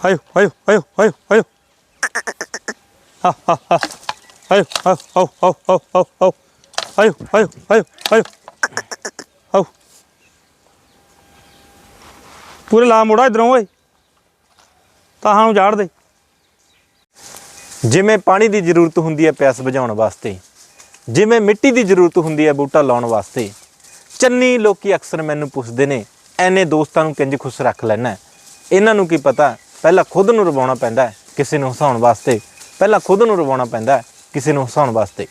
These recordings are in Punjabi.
ਆਇਓ ਆਇਓ ਆਇਓ ਆਇਓ ਆਇਓ ਹਾ ਹਾ ਹਾ ਆਇਓ ਆਓ ਆਓ ਆਓ ਆਓ ਆਓ ਆਓ ਆਇਓ ਆਇਓ ਆਇਓ ਆਇਓ ਆਓ ਪੂਰੇ ਲਾ ਮੋੜਾ ਇਧਰੋਂ ਓਏ। ਤਾਹਾਂ ਨੂੰ ਝਾੜ ਦੇ। ਜਿਵੇਂ ਪਾਣੀ ਦੀ ਜ਼ਰੂਰਤ ਹੁੰਦੀ ਹੈ ਪਿਆਸ ਬੁਝਾਉਣ ਵਾਸਤੇ, ਜਿਵੇਂ ਮਿੱਟੀ ਦੀ ਜ਼ਰੂਰਤ ਹੁੰਦੀ ਹੈ ਬੂਟਾ ਲਾਉਣ ਵਾਸਤੇ, ਚੰਨੀ ਲੋਕੀ ਅਕਸਰ ਮੈਨੂੰ ਪੁੱਛਦੇ ਨੇ, ਐਨੇ ਦੋਸਤਾਂ ਨੂੰ ਕਿੰਜ ਖੁਸ਼ ਰੱਖ ਲੈਣਾ ਇਹਨਾਂ ਨੂੰ ਕੀ ਪਤਾ ਪਹਿਲਾਂ ਖੁਦ ਨੂੰ ਰਵਾਉਣਾ ਪੈਂਦਾ ਹੈ ਕਿਸੇ ਨੂੰ ਹਸਾਉਣ ਵਾਸਤੇ। ਪਹਿਲਾਂ ਖੁਦ ਨੂੰ ਰਵਾਉਣਾ ਪੈਂਦਾ ਹੈ ਕਿਸੇ ਨੂੰ ਹਸਾਉਣ ਵਾਸਤੇ।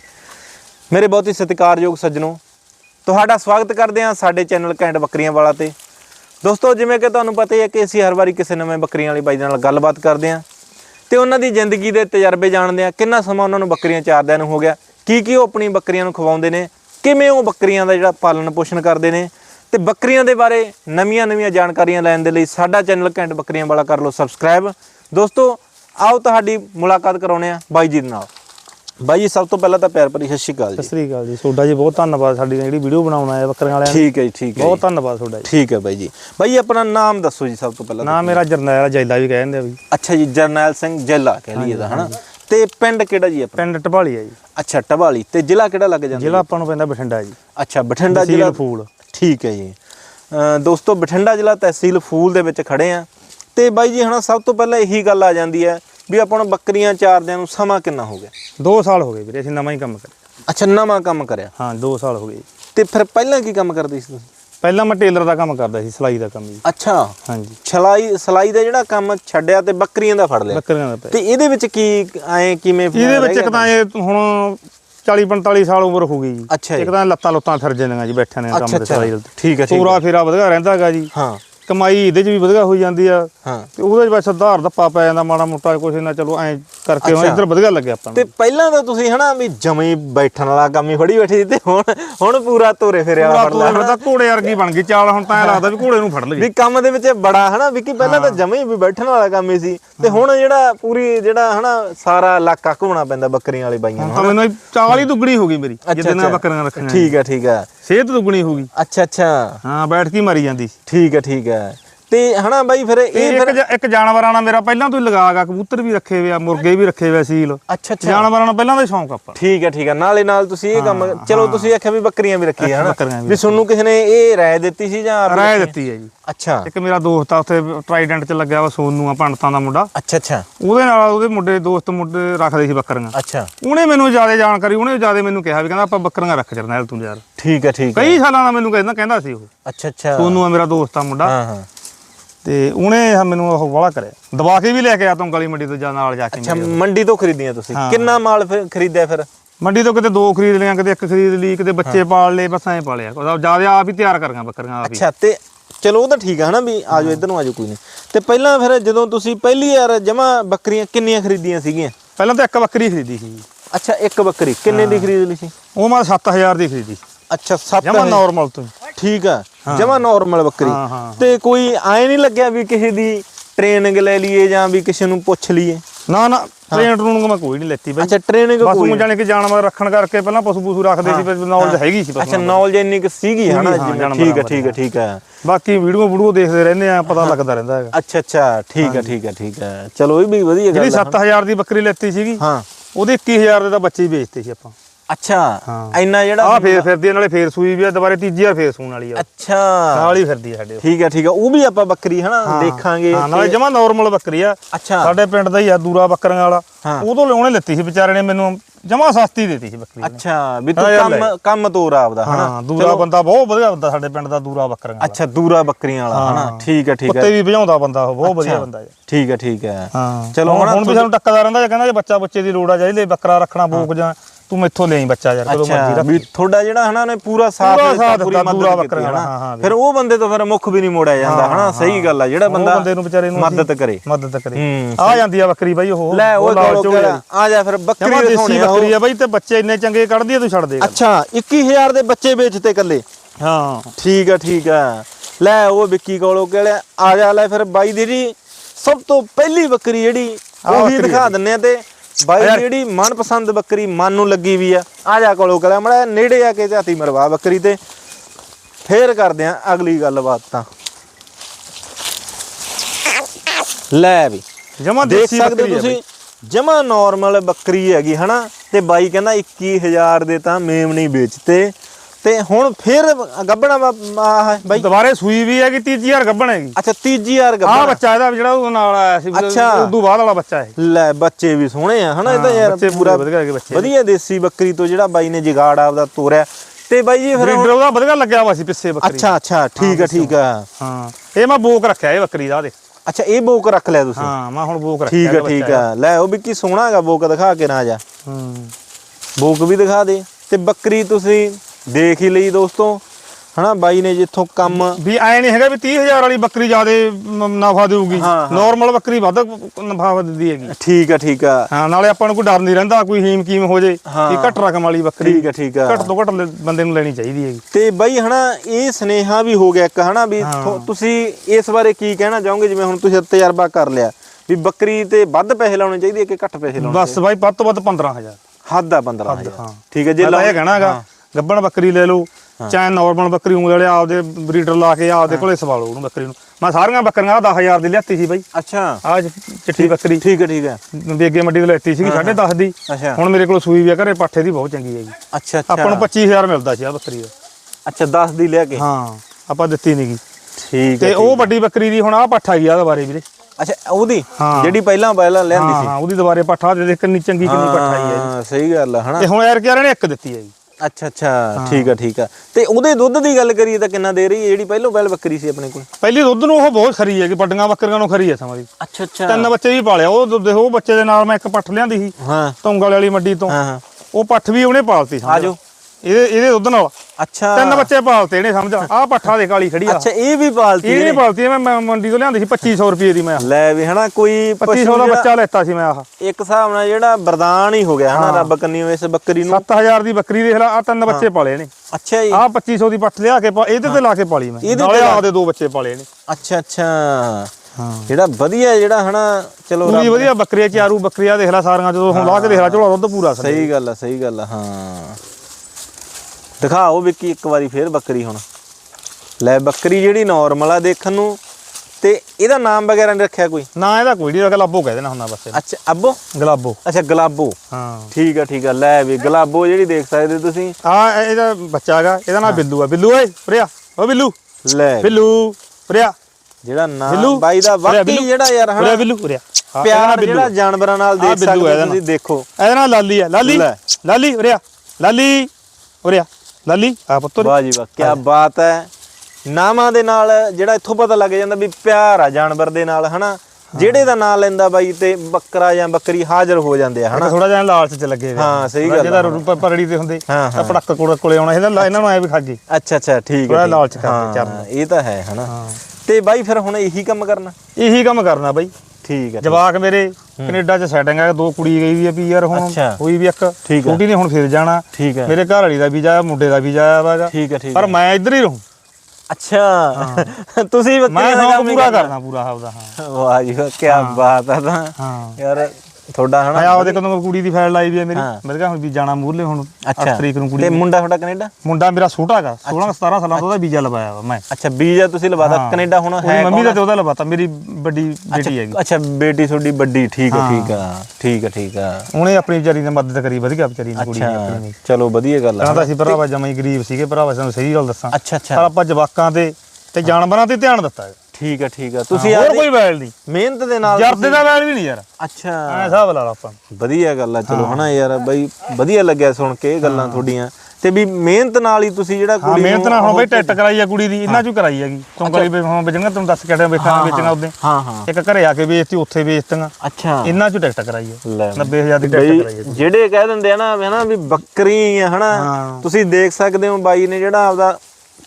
ਮੇਰੇ ਬਹੁਤ ਹੀ ਸਤਿਕਾਰਯੋਗ ਸੱਜਣੋ, ਤੁਹਾਡਾ ਸਵਾਗਤ ਕਰਦੇ ਹਾਂ ਸਾਡੇ ਚੈਨਲ ਘੈਂਟ ਬੱਕਰੀਆਂ ਵਾਲਾ ਤੇ। ਦੋਸਤੋ, ਜਿਵੇਂ ਕਿ ਤੁਹਾਨੂੰ ਪਤਾ ਹੀ ਹੈ ਕਿ ਅਸੀਂ ਹਰ ਵਾਰੀ ਕਿਸੇ ਨਵੇਂ ਬੱਕਰੀਆਂ ਵਾਲੀ ਬਾਈ ਨਾਲ ਗੱਲਬਾਤ ਕਰਦੇ ਹਾਂ ਤੇ ਉਹਨਾਂ ਦੀ ਜ਼ਿੰਦਗੀ ਦੇ ਤਜਰਬੇ ਜਾਣਦੇ ਹਾਂ, ਕਿੰਨਾ ਸਮਾਂ ਉਹਨਾਂ ਨੂੰ ਬੱਕਰੀਆਂ ਚਾਰਦਿਆਂ ਨੂੰ ਹੋ ਗਿਆ ਕੀ ਕੀ ਉਹ ਆਪਣੀ ਬੱਕਰੀਆਂ ਨੂੰ ਖਵਾਉਂਦੇ ਨੇ, ਕਿਵੇਂ ਉਹ ਬੱਕਰੀਆਂ ਦਾ ਜਿਹੜਾ ਪਾਲਣ ਪੋਸ਼ਣ ਕਰਦੇ ਨੇ ਤੇ ਬੱਕਰੀਆਂ ਦੇ ਬਾਰੇ ਨਵੀਆਂ-ਨਵੀਆਂ ਜਾਣਕਾਰੀਆਂ ਲੈਣ ਦੇ ਲਈ ਸਾਡਾ ਚੈਨਲ ਘੈਂਟ ਬੱਕਰੀਆਂ ਵਾਲਾ ਕਰ ਲਓ ਸਬਸਕ੍ਰਾਈਬ। ਦੋਸਤੋ ਆਓ ਤੁਹਾਡੀ ਮੁਲਾਕਾਤ ਕਰਾਉਣੇ ਆ ਬਾਈ ਜੀ ਨਾਲ। ਬਾਈ ਜੀ ਸਭ ਤੋਂ ਪਹਿਲਾਂ ਤਾਂ ਪਿਆਰ ਭਰੀ ਸਤਿ ਸ਼੍ਰੀ ਅਕਾਲ ਸਤਿ ਜੀ ਸ੍ਰੀ ਅਕਾਲ ਜੀ। ਤੁਹਾਡਾ ਜੀ ਬਹੁਤ ਧੰਨਵਾਦ ਸਾਡੀ ਜਿਹੜੀ ਵੀਡੀਓ ਬਣਾਉਣ ਆਏ ਬੱਕਰੀਆਂ ਵਾਲਿਆਂ ਨੂੰ। ਠੀਕ ਹੈ ਜੀ ਠੀਕ ਹੈ ਬਹੁਤ। ਧੰਨਵਾਦ ਤੁਹਾਡਾ ਜੀ। ਠੀਕ ਹੈ ਬਾਈ ਜੀ। ਬਾਈ ਆਪਣਾ ਨਾਮ ਦੱਸੋ ਜੀ ਸਭ ਤੋਂ ਪਹਿਲਾਂ ਨਾਮ ਮੇਰਾ ਜਰਨੈਲ ਜੈਲਾ ਵੀ ਕਹਿੰਦੇ ਆ ਵੀ ਅੱਛਾ ਜੀ ਜਰਨੈਲ ਸਿੰਘ ਜੈਲਾ ਕਹਿ ਲਈਏ ਦਾ ਹਨਾ? ਤੇ ਪਿੰਡ ਕਿਹੜਾ ਜੀ ਆਪਣਾ? ਪਿੰਡ ਟਪਾਲੀ ਆ ਜੀ। ਅੱਛਾ ਟਵਾਲੀ ਤੇ ਜ਼ਿਲ੍ਹਾ ਕਿਹੜਾ ਲੱਗ ਜਾਂਦਾ ਜ਼ਿਲ੍ਹਾ ਆਪਾਂ ਨੂੰ ਪੈਂਦਾ ਬਠਿੰਡਾ ਜੀ। ਅੱਛਾ ਬਠਿੰਡਾ ਜ਼ਿਲ੍ਹਾ ਫੂਲ। ਠੀਕ ਹੈ ਜੀ। ਦੋਸਤੋ ਬਠਿੰਡਾ ਜ਼ਿਲ੍ਹਾ ਤਹਿਸੀਲ ਫੂਲ ਦੇ ਵਿੱਚ ਖੜੇ ਆ ਤੇ ਬਾਈ ਜੀ ਹਣਾ ਸਭ ਤੋਂ ਪਹਿਲਾਂ ਇਹੀ ਗੱਲ ਆ ਜਾਂਦੀ ਹੈ ਵੀ ਆਪਾਂ ਨੂੰ ਬੱਕਰੀਆਂ ਚਾਰਦਿਆਂ ਨੂੰ ਸਮਾਂ ਕਿੰਨਾ ਹੋ ਗਿਆ? 2 ਸਾਲ ਹੋ ਗਏ ਵੀਰੇ ਅਸੀਂ ਨਵਾਂ ਹੀ ਕੰਮ ਕਰਿਆ। ਅੱਛਾ ਨਵਾਂ ਕੰਮ ਕਰਿਆ। ਹਾਂ 2 ਸਾਲ ਹੋ ਗਏ। ਤੇ ਫਿਰ ਪਹਿਲਾਂ ਕੀ ਕੰਮ ਕਰਦੇ ਸੀ ਤੁਸੀਂ? ਪਹਿਲਾਂ ਮੈਂ ਟੇਲਰ ਦਾ ਕੰਮ ਕਰਦਾ ਸੀ ਸਿਲਾਈ ਦਾ ਕੰਮ ਜੀ। ਅੱਛਾ। ਹਾਂਜੀ। ਛਲਾਈ ਸਲਾਈ ਦਾ ਜਿਹੜਾ ਕੰਮ ਛੱਡਿਆ ਤੇ ਬੱਕਰੀਆਂ ਦਾ ਫੜ ਲਿਆ। ਬੱਕਰੀਆਂ ਦਾ ਤੇ ਇਹਦੇ ਵਿੱਚ ਕੀ ਐ ਕਿਵੇਂ ਇਹਦੇ ਵਿੱਚ ਇੱਕ? ਤਾਂ ਇਹ ਹੁਣ 40 45 ਸਾਲ ਉਮਰ ਹੋ ਗਈ ਜੀ। ਅੱਛਾ ਜੀ। ਇੱਕ ਤਾਂ ਲੱਤਾਂ ਲੁੱਤਾਂ ਫਿਰ ਜਾਂਦੀਆਂ ਜੀ ਬੈਠਿਆਂ ਨੇ ਕੰਮ ਅੱਛਾ। ਅੱਛਾ ਦੇ ਠੀਕ ਹੈ ਠੀਕ ਪੂਰਾ ਫੇਰਾ ਵਧਗਾ ਰਹਿੰਦਾ ਹੈਗਾ ਜੀ। ਹਾਂ। ਕਮਾਈ ਇਹਦੇ 'ਚ ਵੀ ਵਧਗਾ ਹੋਈ ਜਾਂਦੀ ਆ। ਹਾਂ। ਤੇ ਉਹਦੇ 'ਚ ਬਸ ਆਧਾਰ ਧੱਪਾ ਪੈ ਜਾਂਦਾ ਮਾੜਾ ਮੋਟਾ ਕੁਛ ਨਾ ਚਲੋ ਐ ਕਰਕੇ ਹੁਣ ਅੱਛਾ। ਇੱਧਰ ਵਧਗਾ ਲੱਗਿਆ ਆਪਾਂ ਤੇ ਨੂੰ ਪਹਿਲਾਂ ਤਾਂ ਤੁਸੀਂ ਹਨਾ ਵੀ ਜਮੇ ਬੈਠਣ ਵਾਲਾ ਕੰਮ ਹੀ ਫੜੀ ਬੈਠੀ ਸੀ ਤੇ ਹੁਣ ਹੁਣ ਪੂਰਾ ਤੋਰੇ ਫੇਰੇ ਵਾਲਾ ਪੂਰਾ ਫੜ ਲਿਆ ਤੋਰੇ ਤਾਂ ਘੋੜੇ ਵਰਗੀ ਬਣ ਗਈ। ਚਾਲ ਹੁਣ ਤਾਂ ਐਂ ਲੱਗਦਾ ਵੀ ਘੋੜੇ ਨੂੰ ਫੜ ਲਈਏ। ਵੀ ਕੰਮ ਦੇ ਵਿੱਚ ਬੜਾ ਹਨਾ ਵੀ ਕਿ ਪਹਿਲਾਂ ਤਾਂ ਜਮੇ ਵੀ ਬੈਠਣ ਵਾਲਾ ਕੰਮ ਹੀ ਸੀ। ਤੇ ਹੁਣ ਜਿਹੜਾ ਪੂਰੀ ਜਿਹੜਾ ਹਨਾ ਸਾਰਾ ਇਲਾਕਾ ਘੁੰਮਣਾ ਪੈਂਦਾ ਬੱਕਰੀਆਂ ਵਾਲੇ ਬਾਈਆਂ ਹੁਣ ਨੂੰ ਤਾਂ ਮੈਨੂੰ ਇਹ ਚਾਲ ਹੀ ਦੁੱਗਣੀ ਹੋ ਗਈ ਮੇਰੀ ਜਿੱਦਾਂ ਅੱਛਾ। ਬੱਕਰੀਆਂ ਰੱਖੀਆਂ ਠੀਕ ਹੈ ਠੀਕ ਹੈ ਸਿਹਤ ਦੁੱਗਣੀ ਹੋ ਗਈ। ਅੱਛਾ ਅੱਛਾ। ਹਾਂ ਬੈਠ ਕੇ ਹੀ ਮਰੀ ਜਾਂਦੀ ਠੀਕ ਹੈ ਠੀਕ ਹੈ। ਤੇ ਹਨਾ ਬਾਈ ਫਿਰ ਇਹ ਇੱਕ ਫਿਰ ਇੱਕ ਜਾਨਵਰਾਂ ਨਾਲ ਮੇਰਾ ਪਹਿਲਾਂ ਤੋਂ ਹੀ ਲਗਾ ਗਾ ਕਬੂਤਰ ਵੀ ਰੱਖੇ ਹੋਏ ਆ ਮੁਰਗੇ ਵੀ ਰੱਖੇ ਹੋਏ ਸੀਲ। ਅੱਛਾ ਅੱਛਾ। ਜਾਨਵਰਾਂ ਨਾਲ ਪਹਿਲਾਂ ਦਾ ਹੀ ਸ਼ੌਂਕ ਆਪਾਂ। ਠੀਕ ਹੈ ਠੀਕ ਹੈ ਨਾਲੇ ਨਾਲ ਤੁਸੀਂ ਇਹ ਕੰਮ ਚਲੋ ਤੁਸੀਂ ਆਖਿਆ ਵੀ ਬੱਕਰੀਆਂ ਵੀ ਰੱਖੀਆਂ ਹਨਾ? ਵੀ ਤੁਹਾਨੂੰ ਕਿਸੇ ਨੇ ਇਹ ਰਾਏ ਦਿੱਤੀ ਸੀ ਜਾਂ ਰਾਏ? ਦਿੱਤੀ ਹੈ ਜੀ। ਅੱਛਾ। ਇੱਕ ਮੇਰਾ ਦੋਸਤ ਆ ਉੱਥੇ ਟਰਾਈਡੈਂਟ 'ਚ ਲੱਗਿਆ ਵਾ ਸੋਨੂ ਆ ਪੰਡਤਾਂ ਦਾ ਮੁੰਡਾ। ਅੱਛਾ ਅੱਛਾ। ਉਹਦੇ ਨਾਲ ਉਹਦੇ ਮੁੰਡੇ ਦੋਸਤ ਮੁੰਡੇ ਰੱਖਦੇ ਸੀ ਬੱਕਰੀਆਂ। ਅੱਛਾ। ਉਹਨੇ ਮੈਨੂੰ ਜ਼ਿਆਦਾ ਜਾਣਕਾਰੀ ਉਹਨੇ ਜ਼ਿਆਦਾ ਮੈਨੂੰ ਕਿਹਾ ਵੀ ਕਹਿੰਦਾ ਆਪਾਂ ਬੱਕਰੀਆਂ ਰੱਖ ਜਰਨੈਲ ਤੂੰ ਯਾਰ। ਠੀਕ ਹੈ ਠੀਕ ਹੈ ਕਈ ਸਾਲਾਂ ਦਾ ਮੈਨੂੰ ਕਹਿੰਦਾ ਕਹਿੰਦਾ ਸੀ ਉਹ। ਅੱਛਾ ਅੱਛਾ। ਸੋਨੂ ਆ ਮੇਰਾ ਦੋਸਤ ਆ ਮੁੰਡਾ। ਹਾਂ ਹਾਂ। ਤੇ ਉਹਨੇ ਆਹ ਮੈਨੂੰ ਉਹ ਵਾਲਾ ਕਰਿਆ। ਦਬਾ ਕੇ ਵੀ ਲੈ ਕੇ ਆ ਤੂੰ ਗਲੀ ਮੰਡੀ ਤੋਂ ਜਾ ਨਾਲ ਜਾ ਕੇ ਅੱਛਾ ਮੇਰੇ। ਮੰਡੀ ਤੋਂ ਖਰੀਦੀਆਂ ਤੁਸੀਂ। ਕਿੰਨਾ ਮਾਲ ਫਿਰ ਖਰੀਦਿਆ ਫਿਰ? ਮੰਡੀ ਤੋਂ ਕਿਤੇ ਦੋ ਖਰੀਦ ਲਿਆ ਕਿਤੇ ਇੱਕ ਖਰੀਦ ਲਈ ਕਿਤੇ ਬੱਚੇ ਪਾਲ ਲਏ ਬਸ ਐਂ ਪਾਲਿਆ। ਜ਼ਿਆਦਾ ਆਪ ਹੀ ਤਿਆਰ ਕਰਾਂਗਾ ਬੱਕਰੀਆਂ ਆਪ ਹੀ। ਅੱਛਾ ਤੇ ਚਲੋ ਉਹ ਤਾਂ ਠੀਕ ਹੈ ਹਨਾ ਵੀ ਆਜੋ ਇੱਧਰ ਨੂੰ ਆਜੋ ਕੋਈ ਨਹੀਂ। ਤੇ ਪਹਿਲਾਂ ਫਿਰ ਜਦੋਂ ਤੁਸੀਂ ਪਹਿਲੀ ਵਾਰ ਜਮਾ ਬੱਕਰੀਆਂ ਕਿੰਨੀਆਂ ਖਰੀਦੀਆਂ ਸੀਗੀਆਂ? ਪਹਿਲਾਂ ਤਾਂ ਇੱਕ ਬੱਕਰੀ ਖਰੀਦੀ ਸੀ। ਅੱਛਾ ਇੱਕ ਬੱਕਰੀ। ਕਿੰਨੇ ਦੀ ਖਰੀਦ ਲਈ ਸੀ? ਉਹ ਮੈਂ 7000 ਦੀ ਖਰੀਦੀ। ਅੱਛਾ 7 ਜਮਾ ਨਾਰਮਲ ਤੋਂ ਠੀਕ ਆ ਜਮਾ ਨਾਰਮਲ ਬੱਕਰੀ। ਹਾਂ, ਹਾਂ। ਤੇ ਕੋਈ ਐ ਨਹੀਂ ਲੱਗਿਆ ਵੀ ਕਿਸੇ ਦੀ ਟ੍ਰੇਨਿੰਗ ਲੈ ਲਈਏ ਜਾਂ ਵੀ ਕਿਸੇ ਨੂੰ ਪੁੱਛ ਲਈਏ? ਨਾ ਨਾ ਟ੍ਰੇਨ ਟਰੂਨ ਮੈਂ ਕੋਈ ਨਹੀਂ ਲੈਤੀ ਬਈ। ਅੱਛਾ ਟ੍ਰੇਨਿੰਗ ਬਸ ਕੋਈ ਉਹ ਜਾਣੇ ਕਿ ਜਾਨਵਰ ਰੱਖਣ ਕਰਕੇ ਪਹਿਲਾਂ ਪਸ਼ੂ ਪਸ਼ੂ ਰੱਖਦੇ ਸੀ ਫਿਰ ਨੌਲੇਜ ਹੈਗੀ ਸੀ ਅੱਛਾ। ਨੌਲੇਜ ਇੰਨੀ ਕੁ ਸੀਗੀ ਹਨਾ ਹਾਂ, ਜਿਵੇਂ ਜਾਨਵਰਾਂ ਠੀਕ ਹੈ ਬਾਰੇ, ਠੀਕ ਹੈ ਠੀਕ ਹੈ ਬਾਕੀ ਵੀਡੀਓ ਵੀਡੀਓ ਦੇਖਦੇ ਰਹਿੰਦੇ ਆ ਪਤਾ ਲੱਗਦਾ ਰਹਿੰਦਾ ਹੈਗਾ। ਅੱਛਾ ਅੱਛਾ ਠੀਕ ਹੈ ਠੀਕ ਹੈ ਠੀਕ ਹੈ ਚਲੋ ਇਹ ਵੀ ਵਧੀਆ ਜਿਹੜੀ ਗੱਲ ਹੈ 7000 ਦੀ ਬੱਕਰੀ ਲੈਤੀ ਸੀਗੀ ਹਾਂ। ਉਹਦੇ 21000 ਦੇ ਤਾਂ ਬੱਚੇ ਹੀ ਵੇਚਤੇ ਸੀ ਆਪਾਂ। ਅੱਛਾ ਹਾਂ। ਇੰਨਾ ਜਿਹੜਾ ਆਹ ਫੇਰ ਫਿਰਦੀ ਆ, ਨਾਲੇ ਫੇਰ ਸੂਈ ਵੀ ਆ ਦੁਬਾਰੇ ਤੀਜੀ ਵਾਰ ਫੇਰ ਸੂਣ ਵਾਲੀ ਆ। ਅੱਛਾ। ਨਾਲ ਹੀ ਫਿਰਦੀ ਆ ਸਾਡੇ ਉਹ। ਠੀਕ ਹੈ ਠੀਕ ਹੈ ਉਹ ਵੀ ਆਪਾਂ ਬੱਕਰੀ ਹਨਾ ਦੇਖਾਂਗੇ ਹਾਂ ਨਾਲੇ ਜਮਾ ਨਾਰਮਲ ਬੱਕਰੀ ਆ। ਅੱਛਾ। ਸਾਡੇ ਪਿੰਡ ਦਾ ਹੀ ਆ ਦੂਰਾ ਬੱਕਰੀਆਂ ਵਾਲਾ। ਹਾਂ। ਉਦੋਂ ਲਿਆਉਣੇ ਲੈਤੀ ਸੀ ਵਿਚਾਰੇ ਨੇ ਮੈਨੂੰ ਜਮਾ ਸਸਤੀ ਦਿੱਤੀ ਸੀ ਬੱਕਰੀ ਉਹਨੇ। ਅੱਛਾ ਵੀ ਤੂੰ ਹਾਂ ਯਾਰ ਕੰਮ ਕੰਮ ਤੋਰ ਆਪਦਾ ਹਨਾ। ਹਾਂ ਦੂਰਾ ਬੰਦਾ ਬਹੁਤ ਵਧੀਆ ਬੰਦਾ ਸਾਡੇ ਪਿੰਡ ਦਾ ਦੂਰਾ ਬੱਕਰੀਆਂ ਵਾਲਾ। ਅੱਛਾ ਦੂਰਾ ਬੱਕਰੀਆਂ ਵਾਲਾ ਹਨਾ। ਠੀਕ ਹੈ ਠੀਕ ਹੈ ਕੁੱਤੇ ਵੀ ਭਜਾਉਂਦਾ ਬੰਦਾ ਉਹ ਬਹੁਤ ਵਧੀਆ ਬੰਦਾ ਜੀ ਠੀਕ ਹੈ ਠੀਕ ਹੈ ਹਾਂ। ਚਲੋ ਹੁਣ ਵੀ ਸਾਨੂੰ ਟੱਕਦਾ ਰਹਿੰਦਾ ਜੇ ਕਹਿੰਦਾ ਜੇ ਬੱਚਾ ਬੱਚੇ ਦੀ ਲੋੜ ਆ ਚਾਹੀਦੀ ਬੱਕਰਾ ਰੱਖਣਾ ਬੋਕ ਜਾਂ ਤੂੰ ਮੈਥੋਂ ਲਿਆਈ ਬੱਚਾ ਯਾਰ ਕਦੋਂ ਮਰਜ਼ੀ ਰੱਖ ਵੀ ਤੁਹਾਡਾ ਜਿਹੜਾ ਹਨਾ ਨੇ ਪੂਰਾ ਸਾਥ ਪੂਰਾ ਦਿੱਤਾ, ਮਦਦ ਕੀਤੀ, ਹਨਾ। ਫਿਰ ਉਹ ਬੰਦੇ ਤੋਂ ਫਿਰ ਮੁੱਖ ਵੀ ਨਹੀਂ ਮੋੜਿਆ ਜਾਂਦਾ ਹਨਾ ਸਹੀ ਗੱਲ ਆ ਜਿਹੜਾ ਬੰਦਾ ਬੰਦੇ ਨੂੰ ਵਿਚਾਰੇ ਨੂੰ ਮਦਦ ਕਰੇ। ਮਦਦ ਕਰੇ। ਆ ਜਾਂਦੀ ਆ ਬੱਕਰੀ ਬਾਈ ਉਹ। ਲੈ ਉਹ ਆ ਜਾ ਫਿਰ ਬੱਕਰੀ ਦਿਖਾਉਣੀ ਆ। ਬੱਕਰੀ ਆ ਬਾਈ ਤੇ ਬੱਚੇ ਇੰਨੇ ਚੰਗੇ ਕੱਢਦੀ ਆ ਤੂੰ ਛੱਡ ਦੇ ਅੱਛਾ 21000 ਦੇ ਬੱਚੇ ਵੇਚਤੇ ਕੱਲੇ ਹਾਂ। ਠੀਕ ਆ ਠੀਕ ਆ। ਲੈ ਉਹ ਵਿੱਕੀ ਕੋਲੋਂ ਕਿਹੜਾ ਆ ਜਾ ਲੈ ਫਿਰ ਬਾਈ ਦੀ ਜੀ ਸਭ ਤੋਂ ਪਹਿਲੀ ਬੱਕਰੀ ਜਿਹੜੀ ਉਹੀ ਦਿਖਾ ਦਿੰਨੇ ਆ ਤੇ ਬਾਈ ਜਿਹੜੀ ਮਨਪਸੰਦ ਬੱਕਰੀ ਮਨ ਨੂੰ ਲੱਗੀ ਵੀ ਆ ਆ ਜਾ ਕੋਲੋਂ ਕਿਹੜਾ ਮੜਾ ਨੇੜੇ ਆ ਕੇ ਤੇ ਹਾਥੀ ਮਰਵਾ ਬੱਕਰੀ ਤੇ। ਫੇਰ ਕਰਦੇ ਆ ਅਗਲੀ ਗੱਲਬਾਤ ਤਾਂ। ਲੈ ਵੀ। ਜਮਾਂ ਦੇਖ ਸਕਦੇ ਤੁਸੀਂ ਜਮਾ ਨਾਰਮਲ ਬੱਕਰੀ ਹੈਗੀ ਹਨਾ? ਤੇ ਬਾਈ ਕਹਿੰਦਾ 21000 ਦੇ ਤਾਂ ਮੇਮਣੀ ਵੇਚਤੇ। ਤੇ ਹੁਣ ਫਿਰ ਗੱਬਣਾ ਬਾਈ। ਦੁਬਾਰੇ ਸੂਈ ਵੀ ਹੈਗੀ 30000 ਗੱਭਣ ਹੈਗੀ ਅੱਛਾ 30000 ਆਹ ਗੱਬਣਾ। ਬੱਚਾ ਇਹਦਾ ਜਿਹੜਾ ਉਹ ਨਾਲ ਆਇਆ ਸੀ ਅੱਛਾ। ਉਦੋਂ ਬਾਅਦ ਵਾਲਾ ਬੱਚਾ ਹੈ ਲੈ ਬੱਚੇ ਵੀ ਸੋਹਣੇ ਆ ਹਨਾ ਇਹ ਤਾਂ ਯਾਰ ਬੱਚੇ ਪੂਰਾ ਵਧੀਆ ਹੈਗੇ ਬੱਚੇ। ਵਧੀਆ ਦੇਸੀ ਬੱਕਰੀ ਤੋਂ ਜਿਹੜਾ ਬਾਈ ਨੇ ਜਿਗਾੜ ਆਪਦਾ ਤੋਰਿਆ। ਤੇ ਬਾਈ ਜੀ ਫਿਰ ਬਰੀਡਰ ਉਹਦਾ ਵਧੀਆ ਲੱਗਿਆ ਵਾ ਸੀ ਪਿੱਛੇ ਬੱਕਰੀ। ਅੱਛਾ ਅੱਛਾ ਠੀਕ ਆ ਠੀਕ ਆ। ਹਾਂ ਇਹ ਮੈਂ ਬੋਕ ਰੱਖਿਆ ਇਹ ਬੱਕਰੀ ਦਾ ਦੇ ਅੱਛਾ ਇਹ ਬੋਕ ਰੱਖ ਲਿਆ ਤੁਸੀਂ? ਹਾਂ ਮੈਂ ਹੁਣ ਬੋਕ ਰੱਖਿਆ ਠੀਕ ਆ ਠੀਕ ਆ। ਲੈ ਉਹ ਵੀ ਕੀ ਸੋਹਣਾ ਹੈਗਾ ਬੋਕ ਦਿਖਾ ਕੇ ਨਾ ਜਾ ਹੂੰ। ਬੋਕ ਵੀ ਦਿਖਾ ਦੇ। ਤੇ ਬੱਕਰੀ ਤੁਸੀਂ ਦੇਖ ਹੀ ਲਈ ਦੋਸਤੋ। ਹਨਾ ਬਾਈ ਨੇ ਜਿੱਥੋਂ ਕੰਮ ਵੀ ਐ ਨਹੀਂ ਹੈਗਾ ਵੀ 30000 ਵਾਲੀ ਬੱਕਰੀ ਜ਼ਿਆਦੇ ਨਫਾ ਦੇਊਗੀ। ਨਾਰਮਲ ਬੱਕਰੀ ਵੱਧ ਨਫਾ ਦਿੰਦੀ ਹੈਗੀ। ਠੀਕ ਆ ਠੀਕ ਆ। ਹਾਂ ਨਾਲੇ ਆਪਾਂ ਨੂੰ ਕੋਈ ਡਰ ਨਹੀਂ ਰਹਿੰਦਾ ਕੋਈ ਹੀਮ ਕੀਮ ਹੋ ਜੇ। ਕਿ ਘੱਟ ਰਕਮ ਵਾਲੀ ਬੱਕਰੀ ਠੀਕ ਆ ਠੀਕ ਆ। ਘੱਟ ਤੋਂ ਘੱਟ ਬੰਦੇ ਨੂੰ ਲੈਣੀ ਚਾਹੀਦੀ ਹੈਗੀ। ਤੇ ਬਾਈ ਹਨਾ ਇਹ ਸਨੇਹਾ ਵੀ ਹੋ ਗਿਆ ਇੱਕ ਹਨਾ ਵੀ ਤੁਸੀਂ ਇਸ ਬਾਰੇ ਕੀ ਕਹਿਣਾ ਚਾਹੋਗੇ? ਜਿਵੇਂ ਹੁਣ ਤੁਸੀਂ ਤਜਰਬਾ ਕਰ ਲਿਆ ਵੀ ਬੱਕਰੀ ਤੇ ਵੱਧ ਪੈਸੇ ਲਾਉਣੇ ਚਾਹੀਦੇ ਕਿ ਘੱਟ ਪੈਸੇ ਲਾਉਣੇ ਬਸ ਬਾਈ ਵੱਧ ਤੋਂ ਵੱਧ 15000 ਹੱਦ ਆ 15000 ਹਾਂ। ਠੀਕ ਹੈ ਜੇ ਜੇ ਲਾਉਣੇ- ਇਹ ਕਹਿਣਾ ਹੈਗਾ ਗੱਬਣ ਬੱਕਰੀ ਲੈ ਲਓ ਚਾਹੇ ਨਾਰਮਲ ਬੱਕਰੀ ਉਂਗਲ ਵਾਲੇ ਆਪਦੇ ਬਰੀਡਰ ਲਾ ਕੇ ਆਪਦੇ ਕੋਲੇ ਸਵਾਲੋ ਉਹਨੂੰ ਬੱਕਰੀ ਨੂੰ। ਮੈਂ ਸਾਰੀਆਂ ਬੱਕਰੀਆਂ 10000 ਦੀ ਲਿਆਤੀ ਸੀ ਬਾਈ। ਅੱਛਾ। ਆਹ ਚਿੱਟੀ ਬੱਕਰੀ। ਠੀਕ ਹੈ ਠੀਕ ਹੈ। ਬੇਗੇ ਮੰਡੀ ਤੋਂ ਲੈਤੀ ਸੀਗੀ 10.5 ਦੀ। ਅੱਛਾ। ਹੁਣ ਮੇਰੇ ਕੋਲ ਸੂਈ ਵੀ ਆ ਘਰੇ ਪਾਠੇ ਦੀ ਬਹੁਤ ਚੰਗੀ ਹੈਗੀ। ਅੱਛਾ ਅੱਛਾ। ਆਪਾਂ ਨੂੰ 25000 ਮਿਲਦਾ ਸੀ ਆ ਬੱਕਰੀ ਦਾ। ਅੱਛਾ 10 ਦੀ ਲਿਆ ਕੇ? ਹਾਂ ਆਪਾਂ ਦਿੱਤੀ ਨਹੀਂਗੀ ਠੀਕ ਤੇ ਹੈ। ਉਹ ਵੱਡੀ ਬੱਕਰੀ ਦੀ ਹੁਣ ਆ ਪੱਠਾ ਗਈ ਆ ਉਹਦੇ ਬਾਰੇ ਵੀਰੇ। ਅੱਛਾ ਉਹਦੀ? ਹਾਂ। ਜਿਹੜੀ ਪਹਿਲਾਂ ਪਹਿਲਾਂ ਲਿਆਂਦੀ ਹਾਂ ਸੀ? ਹਾਂ ਉਹਦੀ ਦੁਬਾਰੇ ਪੱਠਾ ਦੇ ਦੇ ਕਿੰਨੀ ਚੰਗੀ ਕਿੰਨੀ ਪੱਠਾ ਹੀ ਹੈ ਹਾਂ ਸਹੀ ਗੱਲ ਆ ਹਨਾ? ਤੇ ਹੁਣ ਯਾਰ ਕਿਹਾ ਨੇ ਇੱਕ ਦਿੱਤੀ ਹੈਗੀ। ਅੱਛਾ ਅੱਛਾ ਠੀਕ ਆ ਠੀਕ ਆ। ਤੇ ਉਹਦੇ ਦੁੱਧ ਦੀ ਗੱਲ ਕਰੀਏ ਤਾਂ ਕਿੰਨਾ ਦੇ ਰਹੀ ਹੈ? ਜਿਹੜੀ ਪਹਿਲੋਂ ਪਹਿਲ ਬੱਕਰੀ ਸੀ ਆਪਣੇ ਕੋਲ? ਪਹਿਲੀ ਦੁੱਧ ਨੂੰ ਉਹ ਬਹੁਤ ਖਰੀ ਹੈਗੀ ਵੱਡੀਆਂ ਬੱਕਰੀਆਂ ਨੂੰ ਖਰੀ ਹੈ ਸਮਝੀ ਅੱਛਾ ਅੱਛਾ। ਤਿੰਨ ਬੱਚੇ ਵੀ ਪਾਲਿਆ ਉਹ ਦੁੱਧ- ਉਹ ਬੱਚੇ ਦੇ ਨਾਲ ਮੈਂ ਇੱਕ ਪੱਠ ਲਿਆਂਦੀ ਸੀ ਹਾਂ। ਤੁੰਗਲ ਵਾਲੀ ਮੰਡੀ ਤੋਂ। ਹਾਂ ਹਾਂ। ਉਹ ਪੱਠ ਵੀ ਉਹਨੇ ਪਾਲਤੀ ਸਮਝ ਆਜੋ ਇਹਦੇ ਇਹਦੇ ਦੁੱਧ ਨਾਲ। ਅੱਛਾ। ਤਿੰਨ ਬੱਚੇ ਪਾਲਤੇ ਇਹਨੇ ਸਮਝ ਆਹ ਪੱਠਾ ਦੇ ਕਾਲੀ ਖੜੀ ਆ। ਅੱਛਾ ਇਹ ਵੀ ਪਾਲਤੀ ਇਹ ਨਹੀਂ। ਪਾਲਤੀ ਮੈਂ- ਮੰਡੀ ਤੋਂ ਲਿਆਂਦੀ ਸੀ 2500 ਰੁਪਏ ਦੀ ਮੈਂ। ਲੈ ਵੀ ਹਨਾ ਕੋਈ 2500 ਦਾ ਬੱਚਾ ਲੈਤਾ ਸੀ ਮੈਂ ਆਹ। ਇੱਕ ਹਿਸਾਬ ਨਾਲ ਜਿਹੜਾ ਵਰਦਾਨ ਹੀ ਹੋ ਗਿਆ ਹਨਾ ਰੱਬ ਕੰਨੀਓ ਇਸ ਬੱਕਰੀ ਨੂੰ। 7000 ਦੀ ਬੱਕਰੀ ਦੇਖ ਲਾ ਆ ਤਿੰਨ ਬੱਚੇ ਪਾਲੇ ਨੇ ਅੱਛਾ ਜੀ। ਆਹ 2500 ਦੀ ਪੱਠ ਲਿਆ ਕੇ ਇਹਦੇ ਤੇ ਲਾ ਕੇ ਪਾਲੀ ਮੈਂ। ਇਹਦੇ ਨਾਲੇ ਆਪਦੇ ਦੋ ਬੱਚੇ ਪਾਲੇ ਨੇ ਅੱਛਾ ਅੱਛਾ। ਜਿਹੜਾ ਵਧੀਆ ਜਿਹੜਾ ਹਨਾ ਚਲੋ ਪੂਰੀ ਵਧੀਆ ਬੱਕਰੀ ਆ, ਚਾਰੂ ਬੱਕਰੀ ਆ ਦੇਖ ਲੈ ਸਾਰੀਆਂ ਜਦੋਂ ਹੁਣ ਲਾ ਕੇ ਦੇਖ ਲੈ ਝੋਲਾ ਦੁੱਧ ਪੂਰਾ ਸਹੀ ਗੱਲ ਆ ਸਹੀ ਗੱਲ ਆ ਹਾਂ। ਦਿਖਾਓ ਵਿੱਕੀ ਇੱਕ ਵਾਰੀ ਫੇਰ ਬੱਕਰੀ ਹੁਣ। ਲੈ ਬੱਕਰੀ ਜਿਹੜੀ ਨਾਰਮਲ ਆ ਦੇਖਣ ਨੂੰ ਤੇ ਇਹਦਾ ਨਾਮ ਵਗੈਰਾ ਨਹੀਂ ਰੱਖਿਆ ਕੋਈ? ਨਾ ਇਹਦਾ ਕੋਈ ਨਹੀਂ ਗਲਾਬੋ ਕਹਿ ਦੇਣਾ ਹੁੰਦਾ ਬਸ। ਅੱਛਾ ਅੱਬੋ? ਗਲਾਬੋ। ਅੱਛਾ ਗੁਲਾਬੋ। ਹਾਂ। ਠੀਕ ਆ ਠੀਕ ਆ ਲੈ ਵੀ ਗੁਲਾਬੋ ਜਿਹੜੀ ਦੇਖ ਸਕਦੇ ਤੁਸੀਂ। ਆ ਇਹਦਾ ਬੱਚਾ ਹੈਗਾ ਇਹਦਾ ਨਾਮ ਬਿੱਲੂ ਆ। ਬਿੱਲੂ ਓਏ ਉਰਿਆ ਓ ਬਿੱਲੂ। ਲੈ। ਬਿੱਲੂ ਉਰਿਆ ਜਿਹੜਾ ਨਾਮ ਬਾਈ ਦਾ ਵਾਕਈ। ਜਿਹੜਾ ਯਾਰ ਹਨਾ? ਬਿੱਲੂ ਉਰਿਆ ਪਿਆਰ ਜਿਹੜਾ ਜਾਨਵਰਾਂ ਨਾਲ ਦੇਖ ਸਕਦੇ ਤੁਸੀਂ ਦੇਖੋ। ਇਹਦਾ ਨਾਮ ਲਾਲੀ ਆ ਲਾਲੀ। ਲਾਲੀ ਉਰਿਆ ਲਾਲੀ ਉਰਿਆ ਲਾਲੀ ਆ ਪੁੱਤਰ। ਵਾਹ ਜੀ ਵਾਹ ਕੀ ਬਾਤ ਹੈ। ਨਾਮਾਂ ਦੇ ਨਾਲ ਜਿਹੜਾ ਇੱਥੋਂ ਪਤਾ ਲੱਗ ਜਾਂਦਾ ਵੀ ਪਿਆਰ ਆ ਜਾਨਵਰ ਦੇ ਨਾਲ ਹਨਾ? ਜਿਹੜੇ ਦਾ ਨਾਂ ਲੈਂਦਾ ਬਾਈ ਤੇ ਬੱਕਰਾ ਜਾਂ ਬੱਕਰੀ ਹਾਜ਼ਰ ਹੋ ਜਾਂਦੇ ਆ ਹਨਾ? ਥੋੜਾ ਜਿਹਾ ਲਾਲਚ ਚ ਲੱਗੇ। ਹਾਂ, ਸਹੀ ਗੱਲ। ਜਿਹਦਾ ਰੂਪ ਪਰੜੀ ਤੇ ਹੁੰਦੇ। ਤਾਂ ਪੜਕ ਕੋਲ ਕੋਲੇ ਆਉਣਾ ਇਹਦਾ ਇਹਨਾਂ ਨੂੰ ਐ ਵੀ ਖਾਗੇ। ਅੱਛਾ ਅੱਛਾ ਠੀਕ ਹੈ ਲਾਲਚ ਠੀਕ। ਕਰਦੇ ਚਰਨ। ਇਹ ਤਾਂ ਹੈ ਹਨਾ? ਤੇ ਬਾਈ ਫਿਰ ਹੁਣ ਇਹੀ ਕੰਮ ਕਰਨਾ? ਇਹੀ ਕੰਮ ਕਰਨਾ ਬਾਈ। ਠੀਕ ਹੈ ਜਵਾਕ ਮੇਰੇ ਕੈਨੇਡਾ ਚ ਸੈਟਿੰਗ ਆ ਦੋ ਕੁੜੀ ਗਈ ਵੀ ਆ ਵੀ ਯਾਰ ਹੁਣ ਅੱਛਾ। ਹੋਈ ਵੀ ਇੱਕ ਠੀਕ ਆ। ਛੋਟੀ ਨੇ ਹੁਣ ਫਿਰ ਜਾਣਾ। ਠੀਕ ਹੈ ਮੇਰੇ ਘਰ ਵਾਲੀ ਦਾ ਵੀਜ਼ਾ ਆ ਮੁੰਡੇ ਦਾ ਵੀਜ਼ਾ ਆ ਵਾਗਾ ਠੀਕ ਹੈ ਠੀਕ ਪਰ ਹੈ ਮੈਂ ਇੱਧਰ ਹੀ ਰਹੂੰ। ਅੱਛਾ। ਤੁਸੀਂ ਬੱਕਰੀ ਮੈਂ ਦਾ ਹਾਂ ਕੰਮ ਹੀ ਪੂਰਾ ਕਰਨਾ। ਪੂਰਾ ਆਪਦਾ ਹਾਂ। ਵਾਹ ਜੀ ਕੀ ਬਾਤ ਆ ਤਾਂ। ਹਾਂ। ਯਾਰ ਤੁਹਾਡਾ ਮੈਂ ਹਨਾ ਆਪਦੇ ਕਦੋਂ ਕੁੜੀ ਦੀ ਫਾਈਲ ਲਾਈ ਵੀ ਮੇਰੀ। ਹਾਂ। ਮੇਰੇ ਕੋਲ ਹੁਣ ਵੀ ਜਾਣਾ ਮੂਰਲੇ ਹੁਣ 8 ਅੱਛਾ। ਤਰੀਕ ਨੂੰ ਕੁੜੀ ਤੇ ਮੁੰਡਾ ਤੁਹਾਡਾ ਕੈਨੇਡਾ? ਮੁੰਡਾ ਮੇਰਾ ਛੋਟਾ ਹੈਗਾ 16 17 ਸਾਲਾਂ ਦਾ ਉਹਦਾ ਵੀਜ਼ਾ ਲਵਾਇਆ ਵਾ ਮੈਂ। ਅੱਛਾ ਵੀਜ਼ਾ ਤੁਸੀਂ ਲਵਾਦਾ ਹਾਂ। ਕੈਨੇਡਾ ਹੁਣ ਹੈ ਮੰਮੀ ਦਾ ਤੇ ਉਹਦਾ ਲਵਾਤਾ ਮੇਰੀ ਵੱਡੀ ਬੇਟੀ ਹੈਗੀ। ਅੱਛਾ ਬੇਟੀ ਤੁਹਾਡੀ ਵੱਡੀ ਠੀਕ ਹੈ। ਠੀਕ ਆ ਠੀਕ ਆ ਠੀਕ ਆ। ਉਹਨੇ ਆਪਣੀ ਵਿਚਾਰੀ ਦੀ ਮਦਦ ਕਰੀ ਵਧੀਆ ਵਿਚਾਰੀ ਨੇ ਕੁੜੀ ਨੇ ਚਲੋ ਵਧੀਆ ਗੱਲ ਆ। ਕਹਿੰਦਾ ਸੀ ਭਰਾਵਾ ਜਮਾਂ ਹੀ ਗਰੀਬ ਸੀਗੇ ਭਰਾਵਾ ਸਾਨੂੰ ਸਹੀ ਗੱਲ ਦੱਸਾਂ। ਅੱਛਾ ਅੱਛਾ। ਆਪਾਂ ਜਵਾਕਾਂ ਤੇ ਤੇ ਜਾਨਵਰਾਂ ਤੇ ਧਿਆਨ ਦਿੱਤਾ ਠੀਕ ਆ ਠੀਕ ਆ। ਤੁਸੀਂ ਹੋਰ ਕੋਈ ਵੈਲ ਨਹੀਂ। ਮਿਹਨਤ ਦੇ ਨਾਲ ਜਰਦੇ ਦਾ ਵੈਲ ਵੀ ਨਹੀਂ ਯਾਰ। ਅੱਛਾ। ਐ ਹਿਸਾਬ ਲਾ ਲਾ ਆਪਾਂ। ਵਧੀਆ ਗੱਲ ਆ ਚਲੋ ਹਨਾ ਯਾਰ ਬਈ ਵਧੀਆ ਲੱਗਿਆ ਸੁਣ ਕੇ ਇਹ ਗੱਲਾਂ ਤੁਹਾਡੀਆਂ। ਤੇ ਵੀ ਮਿਹਨਤ ਨਾਲ ਹੀ ਤੁਸੀਂ ਜਿਹੜਾ ਹਾਂ ਕੁੜੀ ਮਿਹਨਤ ਨਾਲ ਹੁਣ ਬਈ ਟੈਟ ਕਰਾਈ ਆ ਕੁੜੀ ਦੀ ਇਹਨਾਂ ਚੋਂ ਕਰਾਈ ਹੈਗੀ। ਤੂੰ ਕਰੀ ਵੀ ਹੁਣ ਵੇਚਣਗਾ ਤੈਨੂੰ ਦੱਸ ਕਿਹੜੇ ਵੇਖਾਂ ਵੇਚਣਾ ਉਹਦੇ। ਹਾਂ ਹਾਂ। ਇੱਕ ਘਰੇ ਆ ਕੇ ਵੇਚਤੀ ਉੱਥੇ ਵੇਚਤੀਆਂ। ਅੱਛਾ। ਇਹਨਾਂ ਚੋਂ ਟਿਕਟ ਕਰਾਈ ਹੈ ਲੈ 90000 ਦੀ ਬਈ ਕਰਾਈ ਹੈ ਜਿਹੜੇ ਕਹਿ ਦਿੰਦੇ ਆ ਨਾ ਵੀ ਹਨਾ ਵੀ ਬੱਕਰੀ ਆ ਹਨਾ। ਹਾਂ। ਤੁਸੀਂ ਦੇਖ ਸਕਦੇ ਹੋ ਬਾਈ ਨੇ ਜਿਹੜਾ ਆਪਦਾ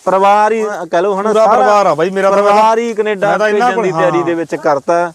ਪਰਿਵਾਰ ਹੀ ਕਹ ਲਓ ਹਨਾ ਪੂਰਾ ਪਰਿਵਾਰ ਆ ਬਾਈ ਮੇਰਾ ਪਰਿਵਾਰ ਹੀ ਕੈਨੇਡਾ ਭੇਜਣ ਦੀ ਤਿਆਰੀ। ਦੇ ਵਿੱਚ ਕਰਤਾ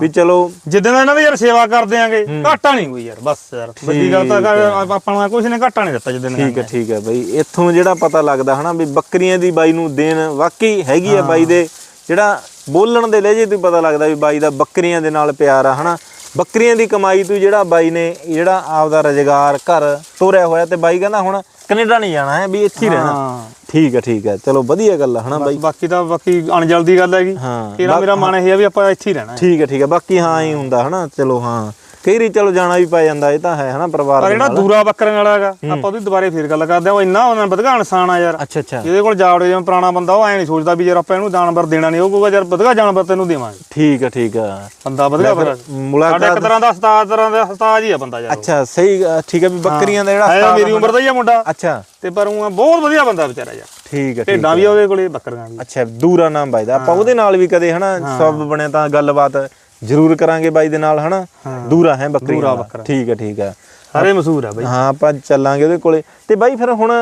ਵੀ ਚਲੋ ਜਿੱਦਾਂ ਦਾ ਇਹਨਾਂ ਦੀ ਯਾਰ ਸੇਵਾ ਕਰਦੇ ਆਂਗੇ ਘਾਟਾ ਨਹੀਂ ਕੋਈ ਯਾਰ ਬਸ ਯਾਰ ਵੱਡੀ ਗੱਲ ਤਾਂ ਕਰ- ਆਪਾਂ ਨੂੰ ਕੁਝ ਨੇ ਘਾਟਾ ਨਹੀਂ ਦਿੱਤਾ ਜਿੱਦਾਂ ਠੀਕ ਹੈ ਠੀਕ ਹੈ ਬਾਈ ਇੱਥੋਂ ਜਿਹੜਾ ਪਤਾ ਲੱਗਦਾ ਹਨਾ ਵੀ ਬੱਕਰੀਆਂ ਦੀ ਬਾਈ ਨੂੰ ਦੇਣ ਵਾਕਈ ਹੈਗੀ ਆ ਬਾਈ ਦੇ ਜਿਹੜਾ ਬੋਲਣ ਦੇ ਲਹਿਜੇ ਤੋਂ ਪਤਾ ਲੱਗਦਾ ਵੀ ਬਾਈ ਦਾ ਬੱਕਰੀਆਂ ਦੇ ਨਾਲ ਪਿਆਰ ਆ ਹਨਾ। ਬੱਕਰੀਆਂ ਦੀ ਕਮਾਈ ਤੋਂ ਜਿਹੜਾ ਬਾਈ ਨੇ ਜਿਹੜਾ ਆਪਦਾ ਰੁਜ਼ਗਾਰ ਘਰ ਤੋਰਿਆ ਹੋਇਆ ਤੇ ਬਾਈ ਕਹਿੰਦਾ ਹੁਣ ਕੈਨੇਡਾ ਨਹੀਂ ਜਾਣਾ ਹੈ ਵੀ ਇੱਥੇ ਹੀ ਰਹਿਣਾ। ਹਾਂ। ਠੀਕ ਹੈ ਠੀਕ ਹੈ। ਚਲੋ ਵਧੀਆ ਗੱਲ ਹੈ ਹਨਾ ਬਾਈ? ਬਾਕੀ ਤਾਂ ਬਾਕੀ ਅਣਜਲ ਦੀ ਗੱਲ ਹੈਗੀ। ਹਾਂ। ਤੇਰਾ ਮੇਰਾ ਮਨ ਇਹ ਆ ਵੀ ਆਪਾਂ ਇੱਥੇ ਹੀ ਰਹਿਣਾ ਹੈ। ਠੀਕ ਹੈ ਠੀਕ ਹੈ। ਬਾਕੀ ਹਾਂ ਹੀ ਹੁੰਦਾ ਹਨਾ? ਚਲੋ ਹਾਂ। ਕਈ ਰੀ ਚਲੋ ਜਾਣਾ ਵੀ ਪੈ ਜਾਂਦਾ ਇਹ ਤਾਂ ਹੈ ਹਨਾ ਪਰਿਵਾਰ ਪਰ ਦੇ ਜਿਹੜਾ ਨਾਲ। ਦੂਰਾ ਬੱਕਰੀਆਂ ਵਾਲਾ ਹੈਗਾ ਆਪਾਂ ਉਹਦੀ ਦੁਬਾਰੇ ਫੇਰ ਗੱਲ ਕਰਦੇ ਆ ਉਹ ਇੰਨਾ ਉਹਨਾਂ ਵਧਗਾ ਇਨਸਾਨ ਆ ਯਾਰ। ਅੱਛਾ ਅੱਛਾ। ਜਿਹਦੇ ਕੋਲ ਜਾਵੜੇ ਜਿਵੇਂ ਪੁਰਾਣਾ ਬੰਦਾ ਉਹ ਐ ਨਹੀਂ ਸੋਚਦਾ ਵੀ ਯਾਰ ਆਪਾਂ ਇਹਨੂੰ ਜਾਨਵਰ ਦੇਣਾ ਨਹੀਂ ਉਹ ਕਹੂਗਾ ਯਾਰ ਵਧਗਾ ਜਾਨਵਰ ਤੈਨੂੰ ਦੇਵਾਂਗੇ। ਠੀਕ ਹੈ ਠੀਕ ਹੈ ਬੰਦਾ ਵਧਗਾ ਫਿਰ। ਸਾਡੇ ਮੁਲਾਕਾਤ ਇੱਕ ਤਰ੍ਹਾਂ ਦਾ ਉਸਤਾਦ ਤਰ੍ਹਾਂ ਦਾ ਉਸਤਾਦ ਹੀ ਆ ਬੰਦਾ ਯਾਰ। ਅੱਛਾ ਸਹੀ ਅ, ਠੀਕ ਹੈ ਵੀ ਬੱਕਰੀਆਂ ਦਾ ਜਿਹੜਾ ਉਸਤਾਦ ਮੇਰੀ ਉਮਰ ਦਾ ਹੀ ਆ ਮੁੰਡਾ। ਅੱਛਾ। ਤੇ ਪਰ ਉਹ ਬਹੁਤ ਵਧੀਆ ਬੰਦਾ ਵਿਚਾਰਾ ਯਾਰ। ਠੀਕ ਹੈ ਠੀਕ ਢੇਡਾਂ ਵੀ ਆ। ਉਹਦੇ ਕੋਲੇ ਬੱਕਰੀਆਂ ਵੀ। ਅੱਛਾ ਦੂਰਾ ਨਾਮ ਬਾਈ ਦਾ ਆਪਾਂ ਉਹਦੇ ਨਾਲ ਵੀ ਕਦੇ ਹਨਾ ਸਭ ਬਣੇ ਤਾਂ ਗੱਲਬਾਤ ਜ਼ਰੂਰ ਕਰਾਂਗੇ ਬਾਈ ਦੇ ਨਾਲ ਹਨਾ? ਦੂਰਾ ਹੈ ਬੱਕਰੀਆਂ ਦੂਰਾ। ਬੱਕਰਾ। ਠੀਕ ਹੈ ਠੀਕ ਹੈ। ਸਾਰੇ ਮਸ਼ਹੂਰ ਆ ਬਈ। ਹਾਂ ਆਪਾਂ ਚੱਲਾਂਗੇ ਉਹਦੇ ਕੋਲੇ। ਤੇ ਬਾਈ ਫਿਰ ਹੁਣ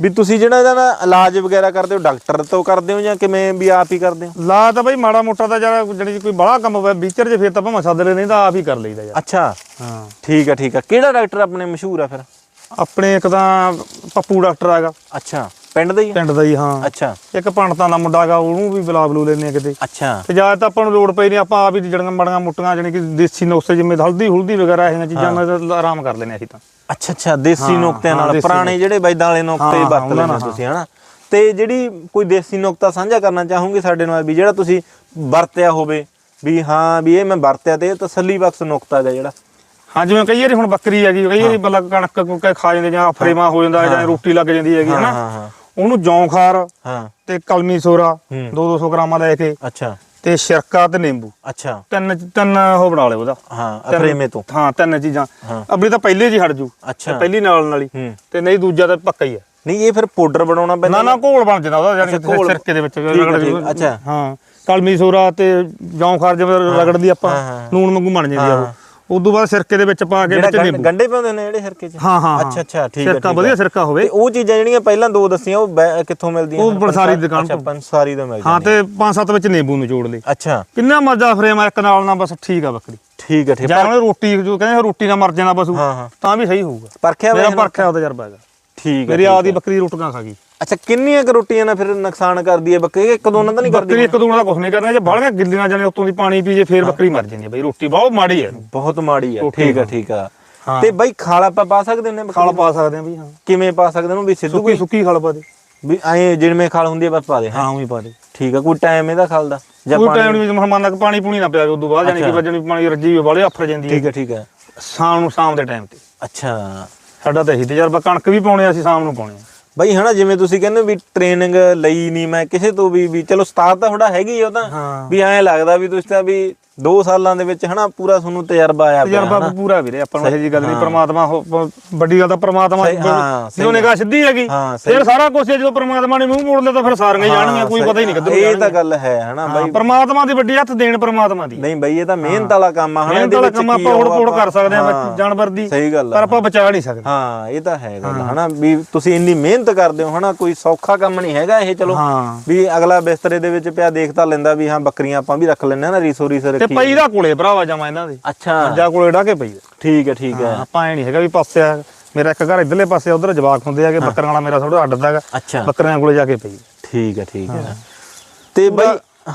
ਵੀ ਤੁਸੀਂ ਜਿਹੜਾ ਇਹਦਾ ਨਾ ਇਲਾਜ ਵਗੈਰਾ ਕਰਦੇ ਹੋ ਡਾਕਟਰ ਤੋਂ ਕਰਦੇ ਹੋ ਜਾਂ ਕਿਵੇਂ ਵੀ ਆਪ ਹੀ ਕਰਦੇ ਹੋ? ਲਾ ਤਾਂ ਬਈ ਮਾੜਾ ਮੋਟਾ ਤਾਂ ਯਾਰ ਜਿਹੜੀ ਕੋਈ ਬੜਾ ਕੰਮ ਹੋਵੇ ਵਿਚਰ ਜੇ ਫੇਰ ਤਾਂ ਭਾਵੇਂ ਸੱਦ ਲੈ ਨਹੀਂ ਤਾਂ ਆਪ ਹੀ ਕਰ ਲਈਦਾ ਯਾਰ। ਅੱਛਾ। ਹਾਂ। ਠੀਕ ਹੈ ਠੀਕ ਹੈ। ਕਿਹੜਾ ਡਾਕਟਰ ਆਪਣੇ ਮਸ਼ਹੂਰ ਆ ਫਿਰ? ਆਪਣੇ ਇੱਕ ਤਾਂ ਪੱਪੂ ਡਾਕਟਰ ਹੈਗਾ। ਅੱਛਾ। ਪਿੰਡ ਦਾ ਹੀ? ਪਿੰਡ ਦਾ ਹੀ ਹਾਂ। ਅੱਛਾ। ਇੱਕ ਪੰਡਤਾਂ ਦਾ ਮੁੰਡਾ ਉਹਨੂੰ ਵੀ ਬੁਲਾ ਬਲੂ ਲੈਨੇ ਆ ਕਿਤੇ। ਅੱਛਾ। ਤੇ ਜਾਂ ਤਾਂ ਆਪਾਂ ਨੂੰ ਲੋੜ ਪਈ ਨਹੀਂ ਆਪਾਂ ਆਪ ਹੀ ਜੜੀਆਂ ਮੜੀਆਂ ਮੁੱਟੀਆਂ ਜਾਨੀ ਕਿ ਦੇਸੀ ਨੁਸਖੇ ਜਿਵੇਂ ਹਲਦੀ ਹੁਲਦੀ ਵਗੈਰਾ ਇਹ ਚੀਜ਼ਾਂ ਨਾਲ ਆਰਾਮ ਕਰ ਲੈਨੇ ਅਸੀਂ ਤਾਂ। ਅੱਛਾ ਅੱਛਾ ਦੇਸੀ ਨੁਕਤਿਆਂ ਨਾਲ ਪੁਰਾਣੇ ਜਿਹੜੇ ਵੈਦਾਂ ਵਾਲੇ ਨੁਕਤੇ ਵਰਤ ਨਾਲ, ਤੁਸੀਂ ਹਨਾ? ਤੇ ਜਿਹੜੀ ਕੋਈ ਦੇਸੀ ਨੁਕਤਾ ਸਾਂਝਾ ਕਰਨਾ ਚਾਹੋਗੇ ਸਾਡੇ ਨਾਲ ਵੀ ਜਿਹੜਾ ਤੁਸੀਂ ਵਰਤਿਆ ਹੋਵੇ ਵੀ ਹਾਂ ਵੀ ਇਹ ਮੈਂ ਵਰਤਿਆ ਤੇ ਤਸੱਲੀ ਬਖਸ਼ ਨੁਕਤਾ ਹੈ ਜਿਹੜਾ। ਹਾਂ ਜਿਵੇਂ ਕਈ ਵਾਰੀ ਹੁਣ ਬੱਕਰੀ ਹੈਗੀ ਕਈ ਵਾਰੀ ਬੱਲਾ ਕਣਕ ਖਾ ਜਾਂਦੇ ਜਾਂ ਫਰੇਮਾ ਹੋ ਜਾਂਦਾ ਜਾਂ ਰੋਟੀ ਲੱਗ ਜਾਂਦੀ ਹੈਗੀ ਹਨਾ? ਉਹਨੂੰ ਜੌਂ ਖਾਰ ਹਾਂ। ਤੇ ਕਲਮੀ ਸੋਰਾ ਹੂੰ। 2-200 ਗ੍ਰਾਮਾਂ ਲੈ ਕੇ ਅੱਛਾ। ਤੇ ਸ਼ਰਕਾ ਤੇ ਨਿੰਬੂ। ਅੱਛਾ। ਤਿੰਨ ਤਿੰਨ ਉਹ ਬਣਾ ਲਿਓ ਉਹਦਾ। ਹਾਂ ਅਫਰੇਮੇ ਤੋਂ। ਹਾਂ ਤਿੰਨ ਚੀਜ਼ਾਂ। ਅਬਲੀ ਤਾਂ ਪਹਿਲੇ ਜੀ ਹਟ ਜੂ। ਅੱਛਾ। ਪਹਿਲੀ ਨਾਲ ਨਾਲ ਹੀ। ਤੇ ਨਹੀਂ ਦੂਜਾ ਤਾਂ ਪੱਕਾ ਹੀ ਹੈ। ਨਹੀਂ ਇਹ ਫਿਰ ਪਾਊਡਰ ਬਣਾਉਣਾ ਪੈਂਦਾ ਨਾ ਨਾ ਘੋਲ ਬਣ ਜਾਂਦਾ ਉਹਦਾ ਘੋਲ। ਸਿਰਕੇ ਦੇ ਵਿੱਚ ਰਗੜ ਅੱਛਾ। ਹਾਂ ਕਲਮੀ ਸੋਰਾ ਤੇ ਜੌਂ ਖਾਰ ਜਿਵੇਂ ਰਗੜਦੀ ਆਪਾਂ। ਨੂਣ ਵਾਂਗੂ ਬਣ ਜਾਂਦੀ ਆ। ਉਹ। ਉਦੋਂ ਬਾਅਦ ਸਿਰਕੇ ਦੇ ਵਿੱਚ ਪਾ ਕੇ ਜਿਹੜਾ ਵਿੱਚ ਨਿੰਬੂ। ਗੰਡੇ ਪਾਉਂਦੇ ਨੇ ਜਿਹੜੇ ਸਿਰਕੇ ਚ? ਹਾਂ ਹਾਂ। ਅੱਛਾ ਅੱਛਾ ਠੀਕ ਹੈ ਸਿਰਕਾ ਵਧੀਆ। ਸਿਰਕਾ ਹੋਵੇ। ਤੇ ਉਹ ਚੀਜ਼ਾਂ ਜਿਹੜੀਆਂ ਪਹਿਲਾਂ ਦੋ ਦੱਸੀਆਂ ਉਹ ਕਿੱਥੋਂ ਮਿਲਦੀਆਂ ਉਹ? ਪੰਸਾਰੀ ਦੀ ਦੁਕਾਨ ਤੋਂ। ਪੰਸਾਰੀ ਤੋਂ ਮਿਲ ਹਾਂ ਤੇ ਪੰਜ ਸੱਤ ਵਿੱਚ ਨਿੰਬੂ ਨਿਚੋੜ ਲਈ ਅੱਛਾ। ਕਿੰਨਾ ਮਰਜ਼ਾ ਫਰੇਮ ਆ ਇੱਕ ਨਾਲ ਨਾ ਬਸ ਠੀਕ ਆ ਬੱਕਰੀ। ਠੀਕ ਹੈ ਠੀਕ ਜਾਂ ਉਹਨੇ ਰੋਟੀ ਜੋ ਕਹਿੰਦੇ ਰੋਟੀ ਨਾਲ ਮਰ ਜਾਣਾ ਹਾਂ ਤਾਂ ਵੀ ਸਹੀ ਹੋਊਗਾ। ਪਰਖਿਆ ਮੇਰਾ ਪਰਖਿਆ ਉਹਦਾ ਤਜਰਬਾ ਹੈਗਾ। ਠੀਕ ਹੈ ਮੇਰੀ ਆਦੀ ਬੱਕਰੀ ਰੋਟੀਆਂ ਖਾ ਗਈ। ਅੱਛਾ ਕਿੰਨੀਆਂ ਕੁ ਰੋਟੀਆਂ ਨਾਲ ਫਿਰ ਨੁਕਸਾਨ ਕਰਦੀ ਹੈ ਬੱਕਰੀ? ਇੱਕ ਦੋ ਨਾਲ ਤਾਂ ਨਹੀਂ ਕਰਦੀ ਬੱਕਰੀ ਇੱਕ ਦੂਣਾ ਦਾ ਕੁਝ ਨਹੀਂ ਕਰਨਾ ਜੇ ਬਾਹਲੀਆਂ ਗਿੱਲੀਆਂ ਜਾਣੇ ਉਤੋਂ ਦੀ ਪਾਣੀ ਪੀ ਜੇ ਫੇਰ ਬੱਕਰੀ ਮਰ ਜਾਂਦੀ ਹੈ ਬਈ ਰੋਟੀ ਬਹੁਤ ਮਾੜੀ ਹੈ। ਬਹੁਤ ਮਾੜੀ ਹੈ ਠੀਕ ਹੈ। ਹਾਂ। ਠੀਕ ਹਾਂ। ਤੇ ਬਾਈ ਖਾਲ ਆਪਾਂ ਪਾ ਸਕਦੇ ਖਾਲ ਬੱਕਰੀ ਪਾ ਸਕਦੇ ਆ ਬਈ ਹਾਂ। ਕਿਵੇਂ ਪਾ ਸਕਦੇ ਉਹਨੂੰ? ਵੀ ਸਿੱਧੂ ਸੁੱਕੀ ਸੁੱਕੀ ਖਾਲ ਪਾ ਦੇ। ਵੀ ਐ ਜਿਵੇਂ ਖਾਲ ਹੁੰਦੀ ਹੈ ਬਸ ਪਾ ਦੇ ਹਾਂ। ਉਹੀ ਪਾ ਦੇ। ਠੀਕ ਆ ਕੋਈ ਟਾਈਮ ਇਹਦਾ ਖਾਲ ਦਾ? ਜਾਂ ਕੋਈ ਟਾਈਮ ਨਹੀਂ ਮਹਿਮਾਨ ਦਾ ਪਾਣੀ ਪੂਣੀ ਨਾ ਪਿਆ ਉਦੋਂ ਬਾਅਦ ਜਾਨੀ ਕਿ ਵਜਣੀ ਪਾਣੀ ਰੱਜੀ ਵਾਲੇ ਆਫਰ ਜਾਂਦੀ ਠੀਕ ਹੈ ਹੈ ਠੀਕ ਹੈ। ਸ਼ਾਮ ਨੂੰ ਸ਼ਾਮ ਦੇ ਟਾਈਮ ਤੇ। ਅੱਛਾ। ਸਾਡਾ ਤਾਂ ਇਹੀ ਤਜਰਬਾ ਕਣਕ ਵੀ ਪਾਉਣੇ ਆ, ਅਸੀਂ ਸ਼ਾਮ ਨੂੰ ਪਾਉਣੇ ਆ। ਬਈ ਹਨਾ ਜਿਵੇਂ ਤੁਸੀਂ ਕਹਿੰਦੇ ਵੀ ਟ੍ਰੇਨਿੰਗ ਲਈ ਨਹੀਂ ਮੈਂ ਕਿਸੇ ਤੋਂ ਵੀ ਵੀ ਚਲੋ ਸਤਾਰ ਤਾਂ ਥੋੜਾ ਹੈਗੀ ਉਹ ਤਾਂ ਵੀ ਐਂ ਲੱਗਦਾ ਵੀ ਤੁਸੀਂ ਤਾਂ ਵੀ 2 ਸਾਲਾਂ ਦੇ ਵਿੱਚ ਹਨਾ ਪੂਰਾ ਤੁਹਾਨੂੰ ਤਜਰਬਾ ਆਇਆ ਪਿਆ ਤਜਰਬਾ। ਪੂਰਾ ਵੀਰੇ ਆਪਾਂ ਨੂੰ ਇਹ ਜੀ ਗੱਲ ਨਹੀਂ ਪ੍ਰਮਾਤਮਾ ਵੱਡੀ ਗੱਲ ਤਾਂ ਪ੍ਰਮਾਤਮਾ ਜਦੋਂ ਨਿਗਾਹ ਸਿੱਧੀ ਹੈਗੀ। ਫਿਰ ਸਾਰਾ ਕੁਝ ਜਦੋਂ ਪ੍ਰਮਾਤਮਾ ਨੇ ਮੂੰਹ ਮੋੜ ਲਿਆ ਤਾਂ ਫਿਰ ਸਾਰੀਆਂ ਹੀ ਜਾਣਗੀਆਂ ਕੋਈ ਪਤਾ ਹੀ ਨਹੀਂ ਕਿੱਧਰ ਇਹ ਤਾਂ ਗੱਲ ਹੈ ਹਨਾ ਬਾਈ। ਪ੍ਰਮਾਤਮਾ ਦੀ ਵੱਡੀ ਹੱਥ ਦੇਣ ਪ੍ਰਮਾਤਮਾ ਦੀ। ਨਹੀਂ ਬਈ ਇਹ ਤਾਂ ਮਿਹਨਤ ਵਾਲਾ ਕੰਮ ਆ ਹਨਾ ਇਹਦੇ ਵਿੱਚ ਕੀ ਆਪਾਂ ਹੋੜ ਪੋੜ ਕਰ ਸਕਦੇ ਆ ਜਾਨਵਰ ਦੀ ਸਹੀ ਗੱਲ ਪਰ ਆਪਾਂ ਬਚਾ ਨਹੀਂ ਸਕਦੇ। ਹਾਂ ਇਹ ਤਾਂ ਹੈ ਗੱਲ ਹਨਾ ਵੀ ਤੁਸੀਂ ਇੰਨੀ ਮਿਹਨਤ ਕਰਦੇ ਹੋ ਹਨਾ ਕੋਈ ਸੌਖਾ ਕੰਮ ਨਹੀਂ ਹੈਗਾ ਇਹ ਚਲੋ। ਵੀ ਅਗਲਾ ਬਿਸਤਰੇ ਦੇ ਵਿੱਚ ਪਿਆ ਦੇਖ ਤਾਂ ਲੈਂਦਾ ਵੀ ਹਾਂ ਬੱਕਰੀਆਂ ਆਪਾਂ ਵੀ ਰੱਖ ਆ ਨਾ ਰੀਸੋ ਰੀਸ ਤੇ ਪਈ ਦਾ ਕੋਲੇ ਭਰਾਵਾ ਜਮਾ ਇਹਨਾਂ ਦੇ। ਅੱਛਾ। ਜਾ ਕੋਲੇ ਡਾ ਕੇ ਪਈ ਆ। ਠੀਕ ਹੈ ਠੀਕ ਹੈ। ਹਾਂ, ਆਪਾਂ ਐ ਨਹੀਂ ਹੈਗਾ ਵੀ ਪਾਸੇ ਆ। ਮੇਰਾ ਇੱਕ ਘਰ ਇਧਰਲੇ ਪਾਸੇ ਉਧਰ ਜਵਾਕ ਹੁੰਦੇ ਆਗੇ ਬੱਕਰੀਆਂ ਵਾਲਾ ਮੇਰਾ ਥੋੜਾ ਅੱਡ ਦਾਗਾ ਅੱਛਾ। ਬੱਕਰੀਆਂ ਕੋਲੇ ਜਾ ਕੇ ਪਈ। ਠੀਕ ਹੈ ਠੀਕ ਹੈ। ਤੇ ਬਈ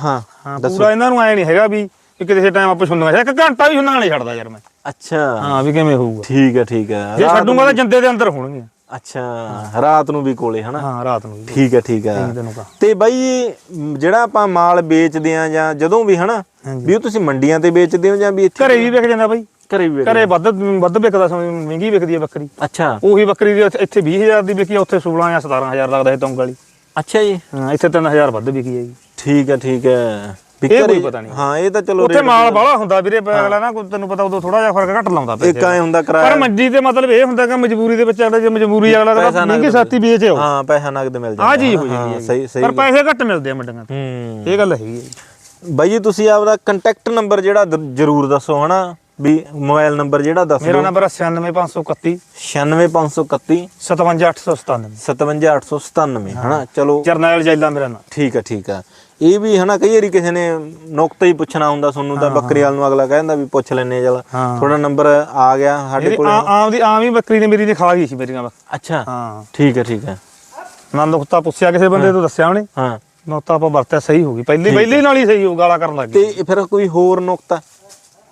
ਹਾਂ ਹਾਂ ਪੂਰਾ ਇਹਨਾਂ ਨੂੰ ਐ ਨਹੀਂ ਹੈਗਾ ਵੀ ਕਿ ਕਿਸੇ ਟਾਈਮ ਆਪਾਂ ਸੁਣਨਾ ਇੱਕ ਘੰਟਾ ਵੀ ਸੁਣਨਾ ਨਹੀਂ ਛੱਡਦਾ ਯਾਰ ਮੈਂ। ਅੱਛਾ। ਹਾਂ ਵੀ ਕਿਵੇਂ ਹੋਊਗਾ। ਠੀਕ ਹੈ ਠੀਕ ਹੈ। ਜੇ ਰਾਤ ਛੱਡੂਗਾ ਤਾਂ ਜੰਦੇ ਦੇ ਅੰਦਰ ਹੋਣਗੇ ਅੱਛਾ। ਰਾਤ ਨੂੰ ਵੀ ਕੋਲੇ ਹਨਾ? ਹਾਂ ਰਾਤ ਨੂੰ ਵੀ ਠੀਕ ਹੈ ਠੀਕ ਹੈ। ਤੈਨੂੰ ਤੇ ਬਾਈ ਜਿਹੜਾ ਆਪਾਂ ਮਾਲ ਵੇਚਦੇ ਆ ਜਾਂ ਜਦੋਂ ਵੀ ਹਨਾ। ਵੀ ਉਹ ਤੁਸੀਂ ਮੰਡੀਆਂ ਤੇ ਵੇਚਦੇ ਹੋ ਜਾਂ ਵੀ ਇੱਥੇ ਘਰੇ ਵੀ? ਵਿਕ ਜਾਂਦਾ ਬਾਈ। ਘਰੇ ਵੀ ਘਰੇ ਵੱਧ ਵੱਧ ਵਿਕਦਾ ਸਮੇਂ ਮਹਿੰਗੀ ਵਿਕਦੀ ਹੈ ਬੱਕਰੀ। ਅੱਛਾ। ਉਹੀ ਬੱਕਰੀ ਦੀ ਇੱਥੇ- ਇੱਥੇ 20000 ਦੀ ਵਿਕੀ ਆ ਉੱਥੇ 16 ਜਾਂ 17000 ਲੱਗਦਾ ਹੈ ਤੌਂਗ ਵਾਲੀ ਅੱਛਾ ਜੀ। ਹਾਂ ਇੱਥੇ 3000 ਵੱਧ ਵਿਕੀ ਹੈਗੀ ਠੀਕ ਹੈ ਠੀਕ ਹੈ। ਇਹ ਕੋਈ ਪਤਾ ਨਹੀਂ। ਹਾਂ ਇਹ ਤਾਂ ਚਲੋ ਉੱਥੇ ਮਾਲ ਬਾਹਲਾ ਹੁੰਦਾ ਵੀਰੇ ਪਰ ਅਗਲਾ ਨਾ ਕੋਈ ਤੈਨੂੰ ਪਤਾ ਉਦੋਂ ਥੋੜਾ ਜਿਹਾ ਫ਼ਰਕ ਘੱਟ ਲਾਉਂਦਾ ਇੱਕ ਐ ਹੁੰਦਾ ਪਰ ਕਿਰਾਇਆ ਮੰਡੀ ਤੇ ਮਤਲਬ ਇਹ ਹੁੰਦਾ ਕਿ ਮਜਬੂਰੀ ਦੇ ਵਿੱਚ ਅਗਲਾ ਜੇ ਮਜਬੂਰੀ ਅਗਲਾ ਪੈਸਾ ਤਾਂ ਨਗਦ ਮਹਿੰਗੀ ਸਾਤੀ ਵੇਚੇ ਹੋ ਹਾਂ ਪੈਸਾ ਨਗਦ ਮਿਲ ਜਾਂਦਾ। ਆ ਚੀਜ਼ ਹੋ ਜਾਂਦੀ ਹੈ ਸਹੀ ਪਰ ਪੈਸੇ ਘੱਟ ਮਿਲਦੇ ਆ ਮੰਡੀਆਂ ਤੇ। ਇਹ ਗੱਲ ਹੈਗੀ ਬਾਈ ਜੀ ਤੁਸੀਂ ਆਪਦਾ ਕੰਟੈਕਟ ਨੰਬਰ ਜਿਹੜਾ ਜ਼ਰੂਰ ਦੱਸੋ ਹਨਾ ਵੀ ਮੋਬਾਈਲ ਨੰਬਰ ਜਿਹੜਾ ਦੱਸ ਮੇਰਾ ਦਿਓ। ਨੰਬਰ 96531 96531 57897 57897 ਹਨਾ ਚਲੋ। ਜਰਨੈਲ ਜੈਲਾ ਮੇਰਾ ਨਾਮ। ਠੀਕ ਹੈ ਠੀਕ ਹੈ ਇਹ ਵੀ ਹਨਾ ਕਈ ਵਾਰੀ ਕਿਸੇ ਨੇ ਨੁਕਤਾ ਹੀ ਪੁੱਛਣਾ ਹੁੰਦਾ ਤੁਹਾਨੂੰ ਤਾਂ ਬੱਕਰੀ ਵਾਲ ਨੂੰ ਅਗਲਾ ਕਹਿੰਦਾ ਵੀ ਪੁੱਛ ਲੈਨੇ ਚਲ। ਤੁਹਾਡਾ ਨੰਬਰ ਆ ਗਿਆ ਸਾਡੇ ਕੋਲ। ਆ- ਆਮ ਦੀ ਆਮ ਹੀ ਬੱਕਰੀ ਨੇ ਮੇਰੀ ਨੇ ਖਾ ਗਈ ਸੀ ਮੇਰੀਆਂ ਅੱਛਾ। ਹਾਂ। ਠੀਕ ਹੈ ਠੀਕ ਹੈ। ਨਾ ਨੁਕਤਾ ਪੁੱਛਿਆ ਕਿਸੇ ਬੰਦੇ ਤੋਂ ਦੱਸਿਆ ਉਹਨੇ ਹਾਂ। ਨੁਕਤਾ ਆਪਾਂ ਵਰਤਿਆ ਸਹੀ ਹੋ ਗਈ। ਪਹਿਲੇ ਪਹਿਲੇ ਨਾਲ ਹੀ ਸਹੀ ਹੋ ਗਾਲਾ ਕਰਨ ਲੱਗ ਗਈ ਤੇ ਫਿਰ ਕੋਈ ਹੋਰ ਨੁਕਤਾ?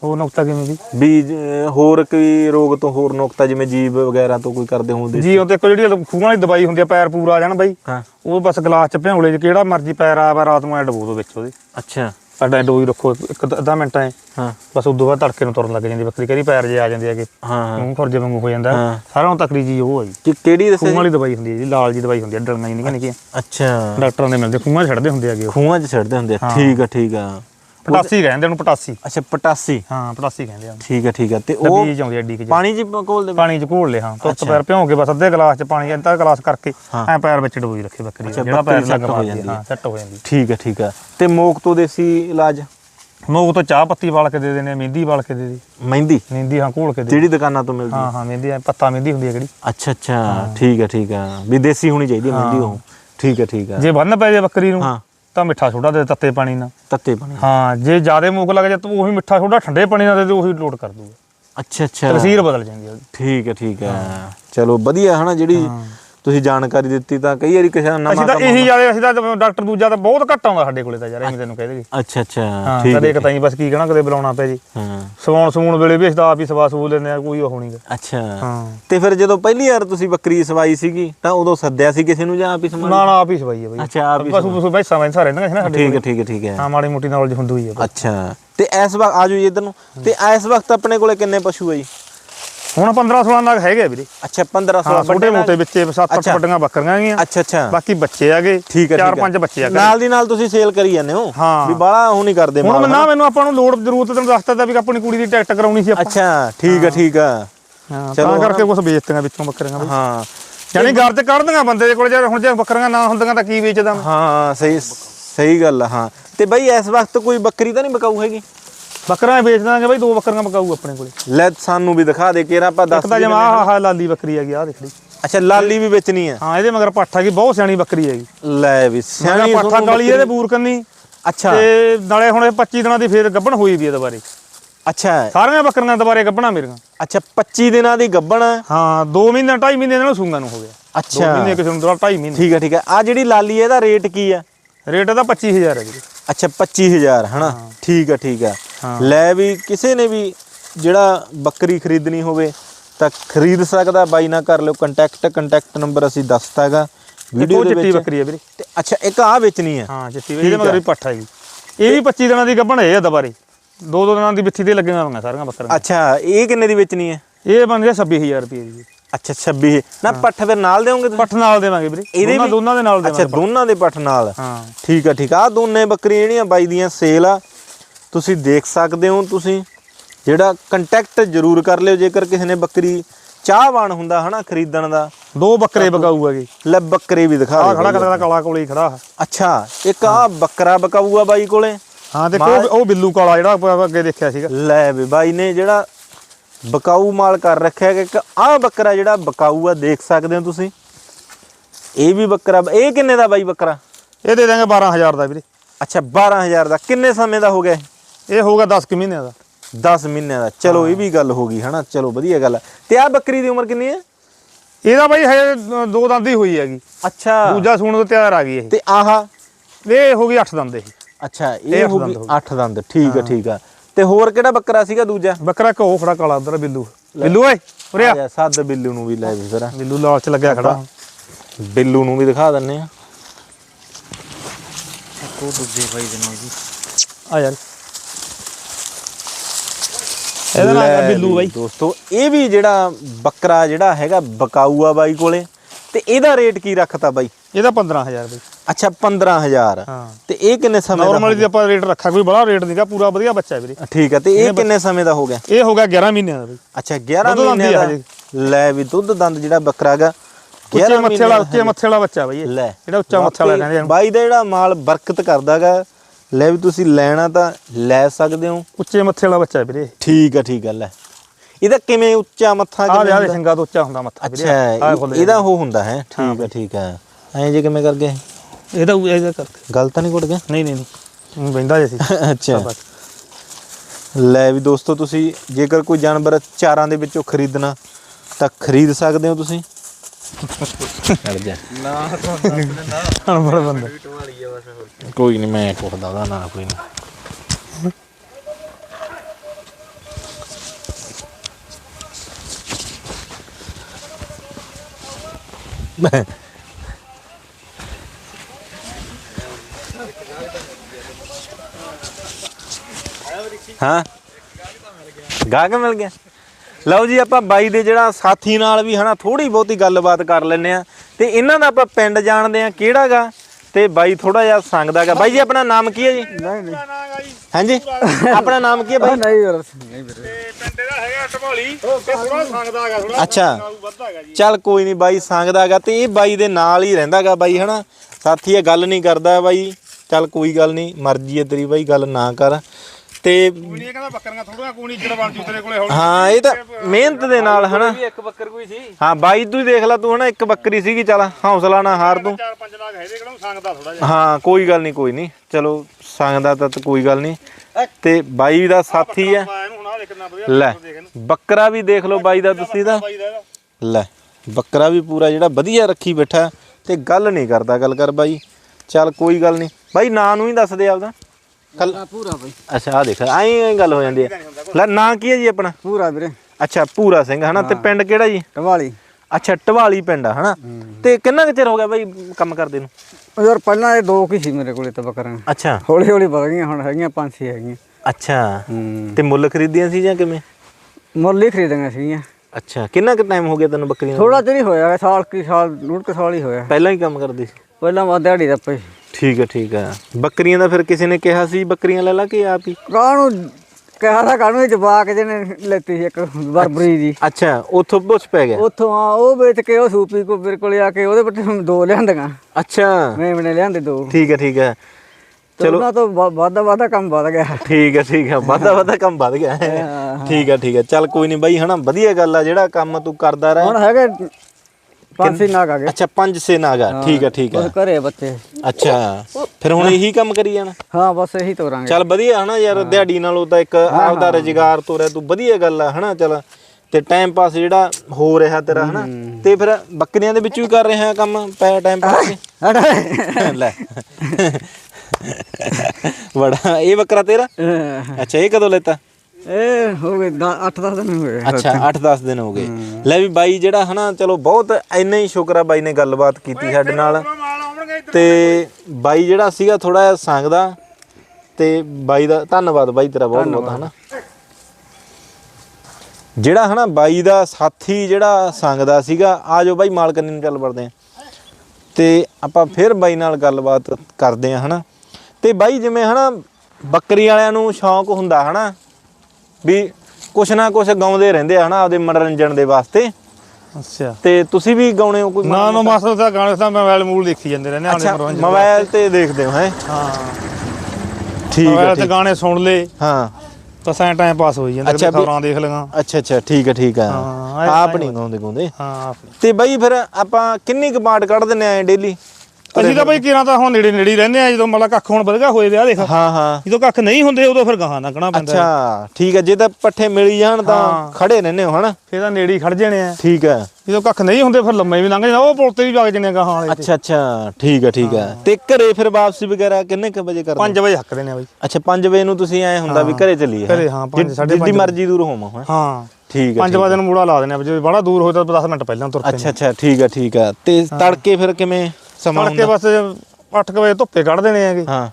ਹੋਰ ਨੁਕਤਾ ਕਿਵੇਂ ਵੀ ਵੀ ਹੋਰ ਕੋਈ ਰੋਗ ਤੋਂ ਹੋਰ ਨੁਕਤਾ ਜਿਵੇਂ ਜੀਵ ਵਗੈਰਾ ਤੋਂ ਕੋਈ ਕਰਦੇ ਹੋਂਦੇ ਜੀ ਉਹ ਤੇ ਕੋਈ ਜਿਹੜੀ ਖੂਹਾਂ ਵਾਲੀ ਦਵਾਈ ਹੁੰਦੀ ਆ ਪੈਰ ਪੂਰਾ ਆ ਜਾਣ ਬਾਈ। ਹਾਂ। ਉਹ ਬਸ ਗਲਾਸ ਚ ਭਿਉਲੇ ਚ ਕਿਹੜਾ ਮਰਜ਼ੀ ਪੈਰ ਆ ਵਾ ਰਾਤ ਨੂੰ ਐ ਡਬੋ ਦੋ ਵਿੱਚ ਉਹਦੇ। ਅੱਛਾ। ਅੱਡਾ ਡੋਈ ਰੱਖੋ ਇੱਕ ਅੱਧਾ- ਅੱਧਾ ਮਿੰਟ ਐ। ਹਾਂ। ਬਸ ਉਦੋਂ ਬਾਅਦ ਤੜਕੇ ਨੂੰ ਤੁਰਨ ਲੱਗ ਜਾਂਦੀ ਬੱਕਰੀ ਕਹਿੰਦੀ ਪੈਰ ਜੇ ਆ ਜਾਂਦੇ ਆਗੇ ਹਾਂ ਹਾਂ। ਮੂੰਹ ਖੁਰਜੇ ਵਾਂਗੂ ਹੋ ਜਾਂਦਾ। ਹਾਂ। ਸਾਰਿਆਂ ਨੂੰ ਤਕੜੀ ਜੀ ਉਹ ਆ ਜੀ। ਕਿ ਕਿਹੜੀ ਦੱਸਿਆ ਖੂਹਾਂ ਜੀ? ਵਾਲੀ ਦਵਾਈ ਹੁੰਦੀ ਹੈ ਜੀ ਲਾਲ ਜੀ ਦਵਾਈ ਹੁੰਦੀ ਹੈ ਡਲਣਾ ਨਿੱਕੀਆਂ ਨਿੱਕੀਆਂ। ਅੱਛਾ। ਡਾਕਟਰਾਂ ਦੇ ਮਿਲਦੇ ਖੂਹਾਂ 'ਚ ਛੱਡਦੇ ਹੁੰਦੇ ਉਹ। ਖੂਹਾਂ 'ਚ ਛੱਡਦੇ ਹੁੰਦੇ ਆ। ਠੀਕ ਆ ਠੀਕ ਆ। ਪਟਾਸੀ ਕਹਿੰਦੇ ਉਹਨੂੰ ਪਟਾਸੀ। ਅੱਛਾ ਪਟਾਸੀ। ਹਾਂ ਪਟਾਸੀ ਕਹਿੰਦੇ ਆ ਠੀਕ ਆ ਠੀਕ ਆ। ਤੇ ਉਹ ਬੀਜ ਆਉਂਦੀ ਐਡੀ ਕਿ ਪਾਣੀ 'ਚ ਘੋਲ ਦੇ ਪਾਣੀ 'ਚ ਘੋਲ ਲਿਆ ਹਾਂ। ਤੁੱਤ ਪੈਰ ਭਿਉਂ ਕੇ ਬਸ ਅੱਧੇ ਗਲਾਸ 'ਚ ਪਾਣੀ ਅੱਧਾ ਗਲਾਸ ਕਰਕੇ ਹਾਂ। ਐ ਪੈਰ ਵਿੱਚ ਡਬੋਈ ਰੱਖੇ ਬੱਕਰੀ। ਜਿਹੜਾ ਪੈਰ ਲੱਗ ਹੋ ਜਾਂਦੀ ਹੈ, ਹਾਂ ਸੈੱਟ ਹੋ ਜਾਂਦੀ। ਠੀਕ ਆ ਠੀਕ ਆ। ਤੇ ਮੋਕ ਤੋਂ ਦੇਸੀ ਇਲਾਜ? ਮੂੰਹ ਤੋਂ ਚਾਹ ਪੱਤੀ ਵਾਲ ਕੇ ਦੇ ਦੇਣੇ ਮਹਿੰਦੀ ਵਾਲ ਕੇ ਦੇ ਦੇ। ਮਹਿੰਦੀ? ਮਹਿੰਦੀ ਹਾਂ ਘੋਲ ਕੇ ਦੇ ਜਿਹੜੀ ਦੁਕਾਨਾਂ ਤੋਂ ਮਿਲਦੀ ਹਾਂ ਹਾਂ। ਮਹਿੰਦੀ ਪੱਤਾ ਮਹਿੰਦੀ ਹੁੰਦੀ ਹੈ ਜਿਹੜੀ। ਅੱਛਾ ਅੱਛਾ। ਠੀਕ ਆ ਠੀਕ ਆ। ਵੀ ਦੇਸੀ ਹੋਣੀ ਚਾਹੀਦੀ ਮਹਿੰਦੀ ਉਹ। ਠੀਕ ਆ ਠੀਕ ਆ। ਜੇ ਬੰਨ ਪੈ ਜੇ ਬੱਕਰੀ ਨੂੰ ਹਾਂ। ਤਾਂ ਮਿੱਠਾ ਸੋਡਾ ਦੇ ਤੱਤੇ ਪਾਣੀ ਨਾਲ। ਤੱਤੇ ਪਾਣੀ ਹਾਂ ਜੇ ਜ਼ਿਆਦਾ ਮੂਕ ਲੱਗ ਜਾ ਤੂੰ ਉਹੀ ਮਿੱਠਾ ਸੋਡਾ ਠੰਡੇ ਪਾਣੀ ਨਾਲ ਦੇ ਦੇ ਉਹੀ ਲੋਡ ਕਰ ਦੂਗਾ। ਅੱਛਾ ਅੱਛਾ। ਤਸੀਰ ਬਦਲ ਜਾਂਦੀ ਹੈ ਉਹਦੀ। ਠੀਕ ਹੈ ਠੀਕ ਹੈ। ਚਲੋ ਵਧੀਆ ਹਨਾ ਜਿਹੜੀ ਤੁਸੀਂ ਜਾਣਕਾਰੀ ਦਿੱਤੀ ਤਾਂ ਕਈ ਵਾਰੀ ਕਿਸੇ ਦਾ ਨਵਾਂ ਅਸੀਂ ਤਾਂ ਕੰਮ ਇਹੀ ਜ਼ਿਆਦਾ ਅਸੀਂ ਤਾਂ ਡਾਕਟਰ ਦੂਜਾ ਤਾਂ ਬਹੁਤ ਘੱਟ ਆਉਂਦਾ ਸਾਡੇ ਕੋਲੇ ਤਾਂ ਯਾਰ ਐਵੇਂ ਤੈਨੂੰ ਕਹਿ ਦੇਗੀ ਅੱਛਾ ਅੱਛਾ ਹਾਂ ਠੀਕ ਕਦੇ ਹੈ ਹੀ। ਬਸ ਕੀ ਕਹਿਣਾ ਕਦੇ ਬੁਲਾਉਣਾ ਪੈ ਜੀ। ਹਾਂ। ਸਵਾਉਣ ਸਵਾਉਣ ਵੇਲੇ ਵੀ ਅਸੀਂ ਤਾਂ ਆਪ ਹੀ ਸਵਾ ਸੂ ਲੈਂਦੇ ਆ ਕੋਈ ਉਹ ਨਹੀਂਗਾ ਅੱਛਾ। ਹਾਂ। ਤੇ ਫਿਰ ਜਦੋਂ ਪਹਿਲੀ ਵਾਰ ਤੁਸੀਂ ਬੱਕਰੀ ਸਵਾਈ ਸੀਗੀ ਤਾਂ ਉਦੋਂ ਸੱਦਿਆ ਸੀ ਕਿਸੇ ਨੂੰ ਜਾਂ ਆਪ ਹੀ ਸਮਾਈ ਨਾ ਨਾ ਆਪ ਹੀ ਸਵਾਈ ਹੈ ਬਈ। ਅੱਛਾ ਆਪ ਹੀ ਬਸ ਉਸ ਬਈ ਸਮਾਂ ਸਾਰਾ ਨਾ ਸਾਡੇ ਠੀਕ ਹੈ ਠੀਕ ਹੈ ਠੀਕ ਹੈ। ਹਾਂ ਮਾੜੀ ਮੋਟੀ ਨੌਲੇਜ ਹੁੰਦੀ ਹੋਈ ਹੈ। ਅੱਛਾ। ਤੇ ਇਸ ਵਕਤ ਆਜੋ ਜੀ ਇੱਧਰ ਨੂੰ। ਤੇ ਇਸ ਵਕਤ ਆਪਣੇ ਕੋਲੇ ਕਿੰਨੇ ਪਸ਼ੂ ਆ ਜੀ? ਹੁਣ 15 16 ਨਾਗ ਹੈਗੇ ਆ ਵੀਰੇ। ਅੱਛਾ 15 ਹਾਂ 16 ਛੋਟੇ ਮੋਟੇ ਵਿੱਚੇ 7-8 ਅੱਛਾ। ਵੱਡੀਆਂ ਬੱਕਰੀਆਂ ਗਈਆਂ ਅੱਛਾ ਅੱਛਾ। ਬਾਕੀ ਬੱਚੇ ਆਗੇ ਠੀਕ ਹੈ ਚਾਰ। ਪੰਜ ਬੱਚੇ ਆ। ਨਾਲ ਦੀ ਨਾਲ ਤੁਸੀਂ ਸੇਲ ਕਰੀ ਜਾਂਦੇ ਹੋ। ਵੀ ਬਾਹਲਾ ਉਹ ਨਹੀਂ ਕਰਦੇ ਹੁਣ ਨਾ ਮੈਨੂੰ ਆਪਾਂ ਨੂੰ ਲੋੜ ਜ਼ਰੂਰਤ ਤੈਨੂੰ ਦੱਸਤਾ ਤਾਂ ਵੀ ਆਪਣੀ ਕੁੜੀ ਦੀ ਟਿਕਟ ਕਰਾਉਣੀ ਸੀ ਆਪਾਂ। ਅੱਛਾ ਠੀਕ ਹੈ ਠੀਕ ਹਾਂ। ਚਲੋ। ਕਰਕੇ ਕੁਝ ਵੇਚਤੀਆਂ ਵਿੱਚੋਂ ਬੱਕਰੀਆਂ ਬਈ ਹਾਂ। ਯਾਨੀ ਘਰ ਤੇ ਕੱਢਦੀਆਂ ਬੰਦੇ ਦੇ ਕੋਲ ਜੇ ਹੁਣ ਜੇ ਬੱਕਰੀਆਂ ਨਾ ਹੁੰਦੀਆਂ ਤਾਂ ਕੀ ਵੇਚਦਾ ਮੈਂ? ਹਾਂ ਸਹੀ ਸਹੀ ਗੱਲ ਹਾਂ। ਤੇ ਬਈ ਇਸ ਵਕਤ ਕੋਈ ਬੱਕਰੀ ਤਾਂ ਨਹੀਂ ਬਕਾਊ ਹੈਗੀ? ਬੱਕਰੀਆਂ ਵੇਚ ਦਾਂਗੇ ਬਈ ਦੋ ਬੱਕਰੀਆਂ ਬਕਾਊ ਆਪਣੇ ਕੋਲੇ। ਲੈ ਸਾਨੂੰ ਵੀ ਦਿਖਾ ਦੇ ਕੇਰਾ ਆਪਾਂ ਦੱਸ ਇੱਕ ਤਾਂ ਜਮਾ ਆਹ ਆਹ ਲਾਲੀ ਬੱਕਰੀ ਹੈਗੀ ਆਹ ਦੇਖ ਲਈ। ਅੱਛਾ ਲਾਲੀ ਵੀ ਵੇਚਣੀ ਆ ਹਾਂ ਇਹਦੇ ਮਗਰ ਪੱਠਾ ਕੀ ਬਹੁਤ ਸਿਆਣੀ ਬੱਕਰੀ ਹੈਗੀ। ਲੈ ਵੀ ਸਿਆਣੀ ਪੱਠਾ ਕਾਲੀ ਇਹਦੇ ਬੂਰ ਕੰਨੀ ਅੱਛਾ। ਤੇ ਨਾਲੇ ਹੁਣ ਇਹ 25 ਦਿਨਾਂ ਦੀ ਫੇਰ ਗੱਭਣ ਹੋਈ ਵੀ ਹੈ ਦੁਬਾਰੇ। ਅੱਛਾ। ਸਾਰੀਆਂ ਬੱਕਰੀਆਂ ਦੁਬਾਰੇ ਗੱਭਣਾ ਮੇਰੀਆਂ। ਅੱਛਾ 25 ਦਿਨਾਂ ਦੀ ਗੱਬਣ ਆ। ਹਾਂ 2 ਮਹੀਨੇ 2.5 ਮਹੀਨੇ ਨਾਲ ਸੂੰਗਾ ਨੂੰ ਹੋ ਗਿਆ। 2 ਅੱਛਾ ਮਹੀਨੇ ਕਿਸੇ ਨੂੰ 2.5 ਮਹੀਨੇ। ਠੀਕ ਆ ਠੀਕ ਆ ਆ ਜਿਹੜੀ ਲਾਲੀ ਇਹਦਾ ਰੇਟ ਕੀ ਆ ਰੇਟ ਇਹਦਾ 25000 ਹੈ ਵੀਰੇ। ਅੱਛਾ 25000 ਹਨਾ? ਠੀਕ ਆ ਠੀਕ ਆ। ਹਾਂ। ਲੈ ਵੀ ਕਿਸੇ ਨੇ ਵੀ ਜਿਹੜਾ ਬੱਕਰੀ ਖਰੀਦਣੀ ਹੋਵੇ ਤਾਂ ਖਰੀਦ ਸਕਦਾ ਬਾਈ ਨਾਲ ਕਰ ਲਿਓ ਕੰਟੈਕਟ ਕੰਟੈਕਟ ਨੰਬਰ ਅਸੀਂ ਦੱਸਤਾ ਹੈਗਾ ਵੀਡੀਓ ਦੇ ਚਿੱਟੀ ਵਿੱਚ ਬੱਕਰੀ ਹੈ ਵੀਰੇ। ਤੇ ਅੱਛਾ ਇੱਕ ਆ ਵੇਚਣੀ ਆ। ਹਾਂ ਚਿੱਟੀ ਇਹਦੇ ਮਗਰ ਵੀ ਪੱਠਾ ਹੈਗੀ ਇਹ ਵੀ 25 ਦਿਨਾਂ ਦੀ ਗੱਭਣ ਹੈ ਦੁਬਾਰੇ। ਦੋ ਦੋ ਦਿਨਾਂ ਦੀ ਵਿੱਥੀ ਤੇ ਲੱਗੀਆਂ ਹੋਈਆਂ ਸਾਰੀਆਂ ਬੱਕਰੀਆਂ। ਅੱਛਾ ਇਹ ਕਿੰਨੇ ਦੀ ਵੇਚਣੀ ਹੈ ਇਹ ਬਣ ਗਿਆ 26000 ਰੁਪਏ ਦੀ ਅੱਛਾ 26 ਨਾ ਪੱਠ ਫਿਰ ਨਾਲ ਦੇਵੋਗੇ ਤੁਸੀਂ? ਪੱਠ ਨਾਲ ਦੇਵਾਂਗੇ ਵੀਰੇ। ਇਹਦੇ ਵੀ- ਦੋਨਾਂ ਦੇ ਨਾਲ ਅੱਛਾ ਦੇਵਾਂਗੇ ਦੋਨਾਂ ਦੇ ਪੱਠ ਨਾਲ। ਹਾਂ। ਠੀਕ ਆ ਠੀਕ ਆ। ਦੋਨੇ ਬੱਕਰੀਆਂ ਜਿਹੜੀਆਂ ਬਾਈ ਦੀਆਂ ਸੇਲ ਆ ਤੁਸੀਂ ਦੇਖ ਸਕਦੇ ਹੋ ਤੁਸੀਂ। ਜਿਹੜਾ ਕੰਟੈਕਟ ਜ਼ਰੂਰ ਕਰ ਲਿਓ ਜੇਕਰ ਕਿਸੇ ਨੇ ਬੱਕਰੀ ਚਾਹਵਾਨ ਹੁੰਦਾ ਹਨਾ ਖਰੀਦਣ ਦਾ। ਦੋ ਬੱਕਰੇ ਬਕਾਊ ਹੈਗੇ। ਲੈ ਬੱਕਰੇ ਵੀ ਦਿਖਾ ਆ ਦੇ ਖੜਾ ਖੜਾ ਕਾਲਾ ਕੋਲੇ ਖੜਾ। ਆ। ਅੱਛਾ ਇੱਕ ਆ ਬੱਕਰਾ ਬਕਾਊਆ ਬਾਈ ਕੋਲੇ। ਹਾਂ ਦੇਖੋ ਉਹ- ਬਿੱਲੂ ਕਾਲਾ ਜਿਹੜਾ ਅੱਗੇ ਦੇਖਿਆ ਸੀਗਾ। ਲੈ ਵੀ ਬਾਈ ਨੇ ਜਿਹੜਾ ਬਕਾਊ ਮਾਲ ਕਰ ਰੱਖਿਆ ਕਿ ਇੱਕ ਆ ਬੱਕਰਾ ਜਿਹੜਾ ਬਕਾਊ ਆ ਦੇਖ ਸਕਦੇ ਹੋ ਤੁਸੀਂ। ਇਹ ਵੀ ਬੱਕਰਾ ਇਹ ਕਿੰਨੇ ਦਾ ਬਾਈ ਬੱਕਰਾ? ਇਹ ਦੇ ਦਾਂਗੇ 12000 ਦਾ ਵੀਰੇ। ਅੱਛਾ 12000 ਦਾ। ਕਿੰਨੇ ਸਮੇਂ ਦਾ ਹੋ ਗਿਆ ਇਹ? ਹੋਊਗਾ 10 ਕੁ ਮਹੀਨਿਆਂ ਦਾ। 10 ਮਹੀਨਿਆਂ ਦਾ। ਚਲੋ ਇਹ ਵੀ ਗੱਲ ਹੋ ਗਈ ਹਨਾ? ਚਲੋ ਵਧੀਆ ਗੱਲ। ਤੇ ਆ ਬੱਕਰੀ ਦੀ ਉਮਰ ਕਿੰਨੀ ਹੈ ਇਹਦਾ ਬਾਈ ਹਜੇ ਦੋ ਦੰਦ ਹੀ ਹੋਈ ਹੈਗੀ। ਅੱਛਾ। ਦੂਜਾ ਸੂਣ ਤੋਂ ਤਿਆਰ ਆ ਗਈ ਇਹ। ਤੇ ਆਹ? ਇਹ ਹੋ ਗਈ 8 ਦੰਦ ਇਹ। ਅੱਛਾ ਇਹ ਹੋ ਗਈ ਹੋ 8 ਦੰਦ। ਠੀਕ ਆ ਠੀਕ ਆ। ਤੇ ਹੋਰ ਕਿਹੜਾ ਬੱਕਰਾ ਸੀਗਾ ਦੂਜਾ? ਬੱਕਰਾ ਘੋ ਖੜਾ ਕਾਲਾ ਉਧਰ ਬਿੱਲੂ। ਬਿੱਲੂ ਓਏ ਉਰੇ ਆ। ਆ ਜਾ ਸੱਦ ਬਿੱਲੂ ਨੂੰ ਵੀ ਲੈ ਵੀ ਫਿਰ ਬਿੱਲੂ ਲਾਲ ਚ ਲੱਗਿਆ ਖੜਾ। ਬਿੱਲੂ ਨੂੰ ਵੀ ਦਿਖਾ ਦਿੰਨੇ ਆ। ਕੋ ਦੂਜੇ ਭਾਈ ਦੇ ਨਾਲ ਜੀ। ਆ ਯਾਰ। ਇਹਦਾ ਨਾਮ ਹੈ ਬਿੱਲੂ ਬਾਈ। ਦੋਸਤੋ ਇਹ ਵੀ ਜਿਹੜਾ ਬੱਕਰਾ ਜਿਹੜਾ ਹੈਗਾ ਬਕਾਊ ਆ ਬਾਈ ਕੋਲੇ ਤੇ ਇਹਦਾ ਰੇਟ ਕੀ ਰੱਖਤਾ ਬਾਈ? ਇਹਦਾ 15000 ਬਾਈ। ਅੱਛਾ 15000 ਹਾਂ। ਤੇ ਇਹ ਕਿੰਨੇ ਸਮੇਂ ਦਾ ਨਾਰਮਲੀ ਆਪਾਂ ਰੇਟ ਰੱਖਾ ਕੋਈ ਬੜਾ ਰੇਟ ਨਹੀਂਗਾ ਪੂਰਾ ਵਧੀਆ ਬੱਚਾ ਹੈ ਵੀਰੇ। ਠੀਕ ਆ ਤੇ ਇਹ ਕਿੰਨੇ ਸਮੇਂ ਦਾ ਹੋ ਗਿਆ? ਇਹ ਹੋ ਗਿਆ 11 ਮਹੀਨਿਆਂ ਦਾ ਬਾਈ। ਅੱਛਾ 11 ਦੁੱਧ ਦੰਦ ਹੀ ਮਹੀਨਿਆਂ ਆ ਦਾ ਲੈ ਵੀ ਦੁੱਧ ਦੰਦ ਜਿਹੜਾ ਬੱਕਰਾ ਹੈਗਾ ਉੱਚੇ ਮੱਥੇ ਵਾਲਾ ਉੱਚੇ ਮੱਥੇ ਵਾਲਾ ਬੱਚਾ ਬਾਈ ਇਹ। ਲੈ ਜਿਹੜਾ ਉੱਚਾ ਮੱਥੇ ਵਾਲਾ ਕਹਿੰਦੇ ਬਾਈ ਦਾ ਜਿਹੜਾ ਮਾਲ ਬਰਕਤ ਕਰਦਾਗਾ ਲੈ ਵੀ ਤੁਸੀਂ ਲੈਣਾ ਤਾਂ ਲੈ ਸਕਦੇ ਹੋ। ਉੱਚੇ ਮੱਥੇ ਵਾਲਾ ਬੱਚਾ ਹੈ ਵੀਰੇ ਠੀਕ ਆ ਠੀਕ ਆ ਲੈ। ਇਹਦਾ ਕਿਵੇਂ ਉੱਚਾ ਮੱਥਾ ਆ ਕਿਵੇਂ ਵਿਆਹ ਦੇ? ਸਿੰਘਾਂ ਤੋਂ ਉੱਚਾ ਹੁੰਦਾ ਮੱਥਾ ਵੀਰੇ। ਅੱਛਾ ਇਹਦਾ ਉਹ ਹੁੰਦਾ ਹੈ। ਠੀਕ ਆ ਠੀਕ ਆ ਐਂ ਜੇ ਕਿਵੇਂ ਕਰ ਗਏ ਇਹ ਇਹਦਾ ਕਰਕੇ। ਗਲਤ ਨਹੀਂ ਘੁੱਟ ਗਿਆ? ਨਹੀਂ ਨਹੀਂ ਨਹੀਂ। ਊਂ ਜੇ ਸੀ। ਅੱਛਾ। ਲੈ ਵੀ ਦੋਸਤੋ ਤੁਸੀਂ ਜੇਕਰ ਕੋਈ ਜਾਨਵਰ ਚਾਰਾਂ ਦੇ ਵਿੱਚੋਂ ਖਰੀਦਣਾ ਤਾਂ ਖਰੀਦ ਸਕਦੇ ਹੋ ਤੁਸੀਂ? ਕੋਈ ਨਹੀਂ ਮੈਂ ਕੋਹਦਾ ਉਹਦਾ ਨਾ ਕੋਈ ਨਹੀਂ। ਹਾਂ? ਗਾਹਕ ਮਿਲ ਗਿਆ। ਲਓ ਜੀ ਆਪਾਂ ਬਾਈ ਦੇ ਜਿਹੜਾ ਸਾਥੀ ਨਾਲ ਵੀ ਹਨਾ ਥੋੜੀ ਬਹੁਤੀ ਗੱਲਬਾਤ ਕਰ ਲੈਨੇ ਆ ਤੇ ਇਹਨਾਂ ਦਾ ਆਪਾਂ ਪਿੰਡ ਜਾਣਦੇ ਆ ਕਿਹੜਾਗਾ? ਤੇ ਬਾਈ ਥੋੜਾ ਜਿਹਾ ਸੰਗਦਾਗਾ। ਬਾਈ ਜੀ ਆਪਣਾ ਨਾਮ ਕੀ ਹੈ ਜੀ? ਨਹੀਂ ਨਹੀਂ। ਹਾਂਜੀ? ਆਪਣਾ ਨਾਮ ਕੀ ਹੈ ਬਾਈ? ਨਹੀਂ ਵੀਰ ਨਹੀਂ ਵੀਰ। ਪਿੰਡ ਦਾ ਹੈਗਾ ਢਮੋਲੀ। ਤੇ ਥੋੜਾ ਸੰਗਦਾ ਹੈਗਾ ਥੋੜਾ ਅੱਛਾ। ਚੱਲ ਕੋਈ ਨਹੀਂ ਬਾਈ ਸੰਗਦਾਗਾ ਤੇ ਇਹ ਬਾਈ ਦੇ ਨਾਲ ਹੀ ਰਹਿੰਦਾਗਾ ਬਾਈ ਹਨਾ? ਸਾਥੀ ਇਹ ਗੱਲ ਨਹੀਂ ਕਰਦਾ ਬਾਈ। ਚੱਲ ਕੋਈ ਗੱਲ ਨਹੀਂ ਮਰਜ਼ੀ ਹੈ ਤੇਰੀ ਬਾਈ ਗੱਲ ਨਾ ਕਰ। ਤੇ ਕੋਈ ਨਹੀਂ ਕਹਿੰਦਾ ਬੱਕਰੀਆਂ ਥੋੜਾ ਕੋਈ ਨਹੀਂ ਜਿਹੜਾ ਬਣ ਜੂ ਤੇਰੇ ਕੋਲੇ ਹੌਲੀ ਹਾਂ ਇਹ ਤਾਂ ਮਿਹਨਤ ਦੇ ਨਾਲ ਹਨਾ। ਵੀ ਇੱਕ ਬੱਕਰ ਕੋਈ ਸੀ। ਹਾਂ ਬਾਈ ਤੂੰ ਹੀ ਦੇਖ ਲੈ ਤੂੰ ਹਨਾ ਇੱਕ ਬੱਕਰੀ ਸੀਗੀ ਚੱਲ ਹੌਸਲਾ ਨਾ ਹਾਰ ਤੂੰ। ਚਾਰ ਪੰਜ ਲਾਗ ਹੈਦੇ ਕਿਹੜਾ ਸੰਗਦਾ ਥੋੜਾ ਜਿਹਾ। ਹਾਂ ਕੋਈ ਗੱਲ ਨਹੀਂ ਕੋਈ ਨਹੀਂ ਚਲੋ ਸੰਗਦਾ ਤਾਂ ਤਾਂ ਕੋਈ ਗੱਲ ਨਹੀਂ ਤੇ ਬਾਈ ਦਾ ਸਾਥੀ ਹੈ। ਲੈ ਬੱਕਰਾ ਵੀ ਦੇਖ ਲਓ ਬਾਈ ਦਾ ਤੁਸੀਂ ਦਾ। ਲੈ ਬੱਕਰਾ ਵੀ ਪੂਰਾ ਜਿਹੜਾ ਵਧੀਆ ਰੱਖੀ ਬੈਠਾ ਤੇ ਗੱਲ ਨਹੀਂ ਕਰਦਾ ਗੱਲ ਕਰ ਬਾਈ। ਚੱਲ ਕੋਈ ਗੱਲ ਨਹੀਂ ਬਾਈ ਨਾਂ ਨੂੰ ਹੀ ਦੱਸ ਦੇ ਆਪਦਾ। ਕੱਲ ਪੂਰਾ ਬਈ। ਅੱਛਾ ਆ ਦੇਖ ਐਂ ਗੱਲ ਹੋ ਜਾਂਦੀ ਹੈ ਲੈ ਨਾਂ ਕੀ ਹੈ ਜੀ ਆਪਣਾ? ਪੂਰਾ ਵੀਰੇ। ਅੱਛਾ ਪੂਰਾ ਸਿੰਘ ਹਨਾ? ਤੇ ਪਿੰਡ ਕਿਹੜਾ ਜੀ? ਟਵਾਲੀ। ਅੱਛਾ ਟਵਾਲੀ ਪਿੰਡ ਆ ਹਨਾ? ਤੇ ਕਿੰਨਾ ਕੁ ਚਿਰ ਹੋ ਗਿਆ ਬਾਈ ਕੰਮ ਕਰਦੇ ਨੂੰ? ਉਹ ਯਾਰ ਪਹਿਲਾਂ ਇਹ ਦੋ ਕੀ ਸੀ ਮੇਰੇ ਕੋਲੇ ਤਾਂ ਬੱਕਰਾਂ। ਅੱਛਾ। ਹੌਲੀ ਹੌਲੀ ਵਧ ਗਈਆਂ ਹੁਣ ਹੈਗੀਆਂ ਪੰਜ ਛੇ ਹੈਗੀਆਂ। ਅੱਛਾ। ਤੇ ਮੁੱਲ ਖਰੀਦੀਆਂ ਸੀ ਜਾਂ ਕਿਵੇਂ? ਮੁੱਲ ਹੀ ਖਰੀਦੀਆਂ ਸੀਗੀਆਂ। ਅੱਛਾ ਕਿੰਨਾ ਕੁ ਟਾਈਮ ਹੋ ਗਿਆ ਤੈਨੂੰ ਬੱਕਰੀਆਂ? ਥੋੜਾ ਚਿਰ ਹੀ ਹੋਇਆ ਸਾਲ ਕੀ ਸਾਲ ਡੂਢ ਕੁ ਸਾਲ ਹੀ ਹੋਇਆ। ਪਹਿਲਾਂ ਹੀ ਕੰਮ ਕਰਦੀ ਸੀ? ਪਹਿਲਾਂ ਵਾ ਦਿਹਾੜੀ ਦਾ ਪਈ। ਠੀਕ ਹੈ ਠੀਕ ਹੈ। ਬੱਕਰੀਆਂ ਦਾ ਫਿਰ ਕਿਸੇ ਨੇ ਕਿਹਾ ਸੀ ਬੱਕਰੀਆਂ ਲੈ ਲਾ ਕੇ ਆਪ ਹੀ? ਕਾਹਨੂੰ ਕਿਹਾ ਤਾਂ ਕਾਹਨੂੰ ਜਵਾਕ ਜਿਹਨੇ ਲੈਤੀ ਸੀ ਇੱਕ ਬਰਬਰੀ ਦੀ। ਅੱਛਾ ਉੱਥੋਂ ਪੁੱਛ ਪੈ ਗਿਆ। ਉੱਥੋਂ ਆ ਉਹ ਵੇਚ ਕੇ ਉਹ ਸੂਪੀ ਕੋ ਮੇਰੇ ਕੋਲੇ ਆ ਕੇ ਉਹਦੇ ਬੱਟੇ ਦੋ ਲਿਆਂਦੀਆਂ। ਅੱਛਾ। ਮੈਂ ਮੈਨੇ ਲਿਆਂਦੇ ਦੋ। ਠੀਕ ਹੈ ਠੀਕ ਹੈ। ਚਲੋ। ਉਹਨਾਂ ਤੋਂ ਵ- ਵਾਧਾ ਵਾਧਾ ਕੰਮ ਵਧ ਗਿਆ। ਠੀਕ ਹੈ ਠੀਕ ਹੈ। ਵਾਧਾ ਵਾਧਾ ਕੰਮ ਵੱਧ ਗਿਆ। ਠੀਕ ਹੈ ਠੀਕ ਹੈ। ਚੱਲ ਕੋਈ ਨਹੀਂ ਬਾਈ ਹਨਾ ਵਧੀਆ ਗੱਲ ਆ। ਜਿਹੜਾ ਕੰਮ ਤੂੰ ਕਰਦਾ ਰਹਿ। ਹੁਣ ਹੈਗੇ ਪੰਜ ਛੇ ਨਾਗ ਆ ਗਏ। ਅੱਛਾ ਪੰਜ ਸੇ ਨਾਗਾ ਠੀਕ ਹੈ ਠੀਕ ਉਹ ਘਰੇ ਬੱਚੇ। ਅੱਛਾ ਫਿਰ ਹੁਣ ਇਹੀ ਕੰਮ ਕਰੀ ਜਾਣਾ? ਹਾਂ ਬਸ ਇਹੀ ਤੋਰਾਂਗੇ। ਚੱਲ ਵਧੀਆ ਹਨਾ ਯਾਰ ਦਿਹਾੜੀ ਨਾਲੋਂ ਤਾਂ ਇੱਕ ਆਪਦਾ ਰੁਜ਼ਗਾਰ ਤੋਰਿਆ ਤੂੰ ਵਧੀਆ ਗੱਲ ਆ ਹਨਾ ਚੱਲ। ਤੇ ਟਾਈਮ ਪਾਸ ਜਿਹੜਾ ਹੋ ਰਿਹਾ ਤੇਰਾ ਹਨਾ ਤੇ ਫਿਰ ਬੱਕਰੀਆਂ ਦੇ ਵਿੱਚ ਵੀ ਕਰ ਰਿਹਾ ਕੰਮ ਪੈ ਟਾਈਮ ਪਾਸ ਲੈ। ਬੜਾ ਇਹ ਬੱਕਰਾ ਤੇਰਾ? ਅੱਛਾ ਇਹ ਕਦੋਂ ਲੈਤਾ? ਇਹ ਹੋ ਗਏ 8-10 ਦਿਨ ਹੋ ਗਏ। ਅੱਛਾ 8-10 ਦਿਨ ਹੋ ਗਏ। ਲੈ ਵੀ ਬਾਈ ਜਿਹੜਾ ਹਨਾ ਚਲੋ ਬਹੁਤ ਇੰਨਾ ਹੀ ਸ਼ੁਕਰ ਆ ਬਾਈ ਨੇ ਗੱਲਬਾਤ ਕੀਤੀ ਸਾਡੇ ਨਾਲ। ਤੇ ਬਾਈ ਜਿਹੜਾ ਸੀਗਾ ਥੋੜਾ ਜਿਹਾ ਸੰਗਦਾ ਤੇ ਬਾਈ ਦਾ ਧੰਨਵਾਦ ਬਾਈ ਤੇਰਾ ਬਹੁਤ ਬਹੁਤ ਹਨਾ। ਜਿਹੜਾ ਹਨਾ ਬਾਈ ਦਾ ਸਾਥੀ ਜਿਹੜਾ ਸੰਗਦਾ ਸੀਗਾ ਆ ਜਾਓ ਬਾਈ ਮਾਲਕਨੀ ਨੂੰ ਚੱਲ ਵੜਦੇ ਆ। ਤੇ ਆਪਾਂ ਫਿਰ ਬਾਈ ਨਾਲ ਗੱਲਬਾਤ ਕਰਦੇ ਆ ਹਨਾ। ਤੇ ਬਾਈ ਜਿਵੇਂ ਹਨਾ ਬੱਕਰੀ ਵਾਲਿਆਂ ਨੂੰ ਸ਼ੌਂਕ ਹੁੰਦਾ ਹਨਾ। ਵੀ ਕੁਛ ਨਾ ਕੁਛ ਗਾਉਂਦੇ ਰਹਿੰਦੇ ਆ ਹਨਾ ਆਪਦੇ ਮਨੋਰੰਜਨ ਦੇ ਵਾਸਤੇ। ਅੱਛਾ। ਤੇ ਤੁਸੀਂ ਵੀ ਗਾਉਣੇ ਹੋ ਕੋਈ ਨਾ ਨਾ ਮਾਸਟਰ ਦਾ ਗਾਣੇ ਤਾਂ ਮੋਬਾਈਲ ਮੂਲ ਦੇਖੀ ਜਾਂਦੇ ਰਹਿੰਦੇ ਅੱਛਾ ਮਨੋਰੰਜਨ ਮੋਬਾਈਲ ਤੇ ਦੇਖਦੇ ਹੋ ਹੈ? ਹਾਂ। ਠੀਕ ਹੈ ਮੋਬਾਈਲ ਤੇ ਠੀਕ। ਗਾਣੇ ਸੁਣ ਲੇ ਹਾਂ। ਤਾਂ ਸੈਂ ਟਾਈਮ ਪਾਸ ਹੋਈ ਜਾਂਦਾ ਅੱਛਾ ਵੀ- ਖਬਰਾਂ ਦੇਖ ਲਗਾ ਅੱਛਾ ਅੱਛਾ ਠੀਕ ਹੈ ਠੀਕ ਹੈ ਆਪ ਨਹੀਂ ਗਾਉਂਦੇ ਗਾਉਂਦੇ। ਹਾਂ ਤੇ ਬਾਈ ਫਿਰ ਆਪਾਂ ਕਿੰਨੀ ਕੁ ਪਾਟ ਕੱਢ ਦਿੰਨੇ ਆ ਡੇਲੀ? ਅਸੀਂ ਤਾਂ ਬਈ ਕਿਰਾਂ ਤਾਂ ਹੁਣ ਨੇੜੇ ਨੇੜੇ ਰਹਿੰਦੇ ਆ ਜਦੋਂ ਮਤਲਬ ਕੱਖ ਹੁਣ ਵਧਗਾ ਹੋਏ ਵਿਆਹ ਦੇਖ। ਹਾਂ ਹਾਂ। ਜਦੋਂ ਕੱਖ ਨਹੀਂ ਹੁੰਦੇ ਉਦੋਂ ਫਿਰ ਗਾਹਾਂ ਲੰਘਣਾ ਪੈਂਦਾ। ਅੱਛਾ ਠੀਕ ਹੈ ਜੇ ਤਾਂ ਪੱਠੇ ਮਿਲ ਜਾਣ ਤਾਂ। ਖੜੇ ਰਹਿੰਦੇ ਹੋ ਹਨਾ? ਫਿਰ ਤਾਂ ਨੇੜੇ ਖੜ ਜਾਣੇ ਆ। ਠੀਕ ਹੈ। ਜਦੋਂ ਕੱਖ ਨਹੀਂ ਹੁੰਦੇ ਫਿਰ ਲੰਮੇ ਵੀ ਲੰਘ ਜਾਂਦੇ ਉਹ ਪੁਲ ਤੇ ਵੀ ਵਗ ਜਾਣੇ ਗਾਹਾਂ ਵਾਲੇ ਅੱਛਾ ਅੱਛਾ ਠੀਕ ਹੈ ਠੀਕ ਹੈ। ਤੇ ਘਰੇ ਫਿਰ ਵਾਪਸੀ ਵਗੈਰਾ ਕਿੰਨੇ ਕੁ ਵਜੇ ਕਰਦੇ? 5 ਵਜੇ ਹੱਕਦੇ ਨੇ ਬਈ। ਅੱਛਾ 5 ਵਜੇ ਨੂੰ ਤੁਸੀਂ ਐ ਹੁੰਦਾ ਵੀ ਘਰੇ ਚੱਲੀਏ ਘਰੇ, ਹਾਂ, ਪੰਜ, ਸਾਢੇ ਜਿੱਦੀ ਪੰਜ। ਮਰਜ਼ੀ ਦੂਰ ਹੋਵਾਂ ਹੈਂ। ਹਾਂ। ਠੀਕ ਹੈ 5 ਵਜੇ ਨੂੰ ਮੂੜਾ ਲਾ ਦਿੰਦੇ ਆ। ਜੇ ਬੜਾ ਦੂਰ ਹੋਏ ਤਾਂ 10 ਮਿੰਟ ਪਹਿਲਾਂ ਤੁਰ ਅੱਛਾ ਅੱਛਾ ਠੀਕ ਹੈ ਠੀਕ ਹੈ। ਤੇ ਤੜਕੇ ਫਿਰ ਕਿਵੇਂ? ਸਮਾਂ ਤੜਕੇ ਬਸ 8 ਵਜੇ ਧੁੱਪੇ ਕੱਢ ਦੇਣੇ ਆਗੇ ਹਾਂ।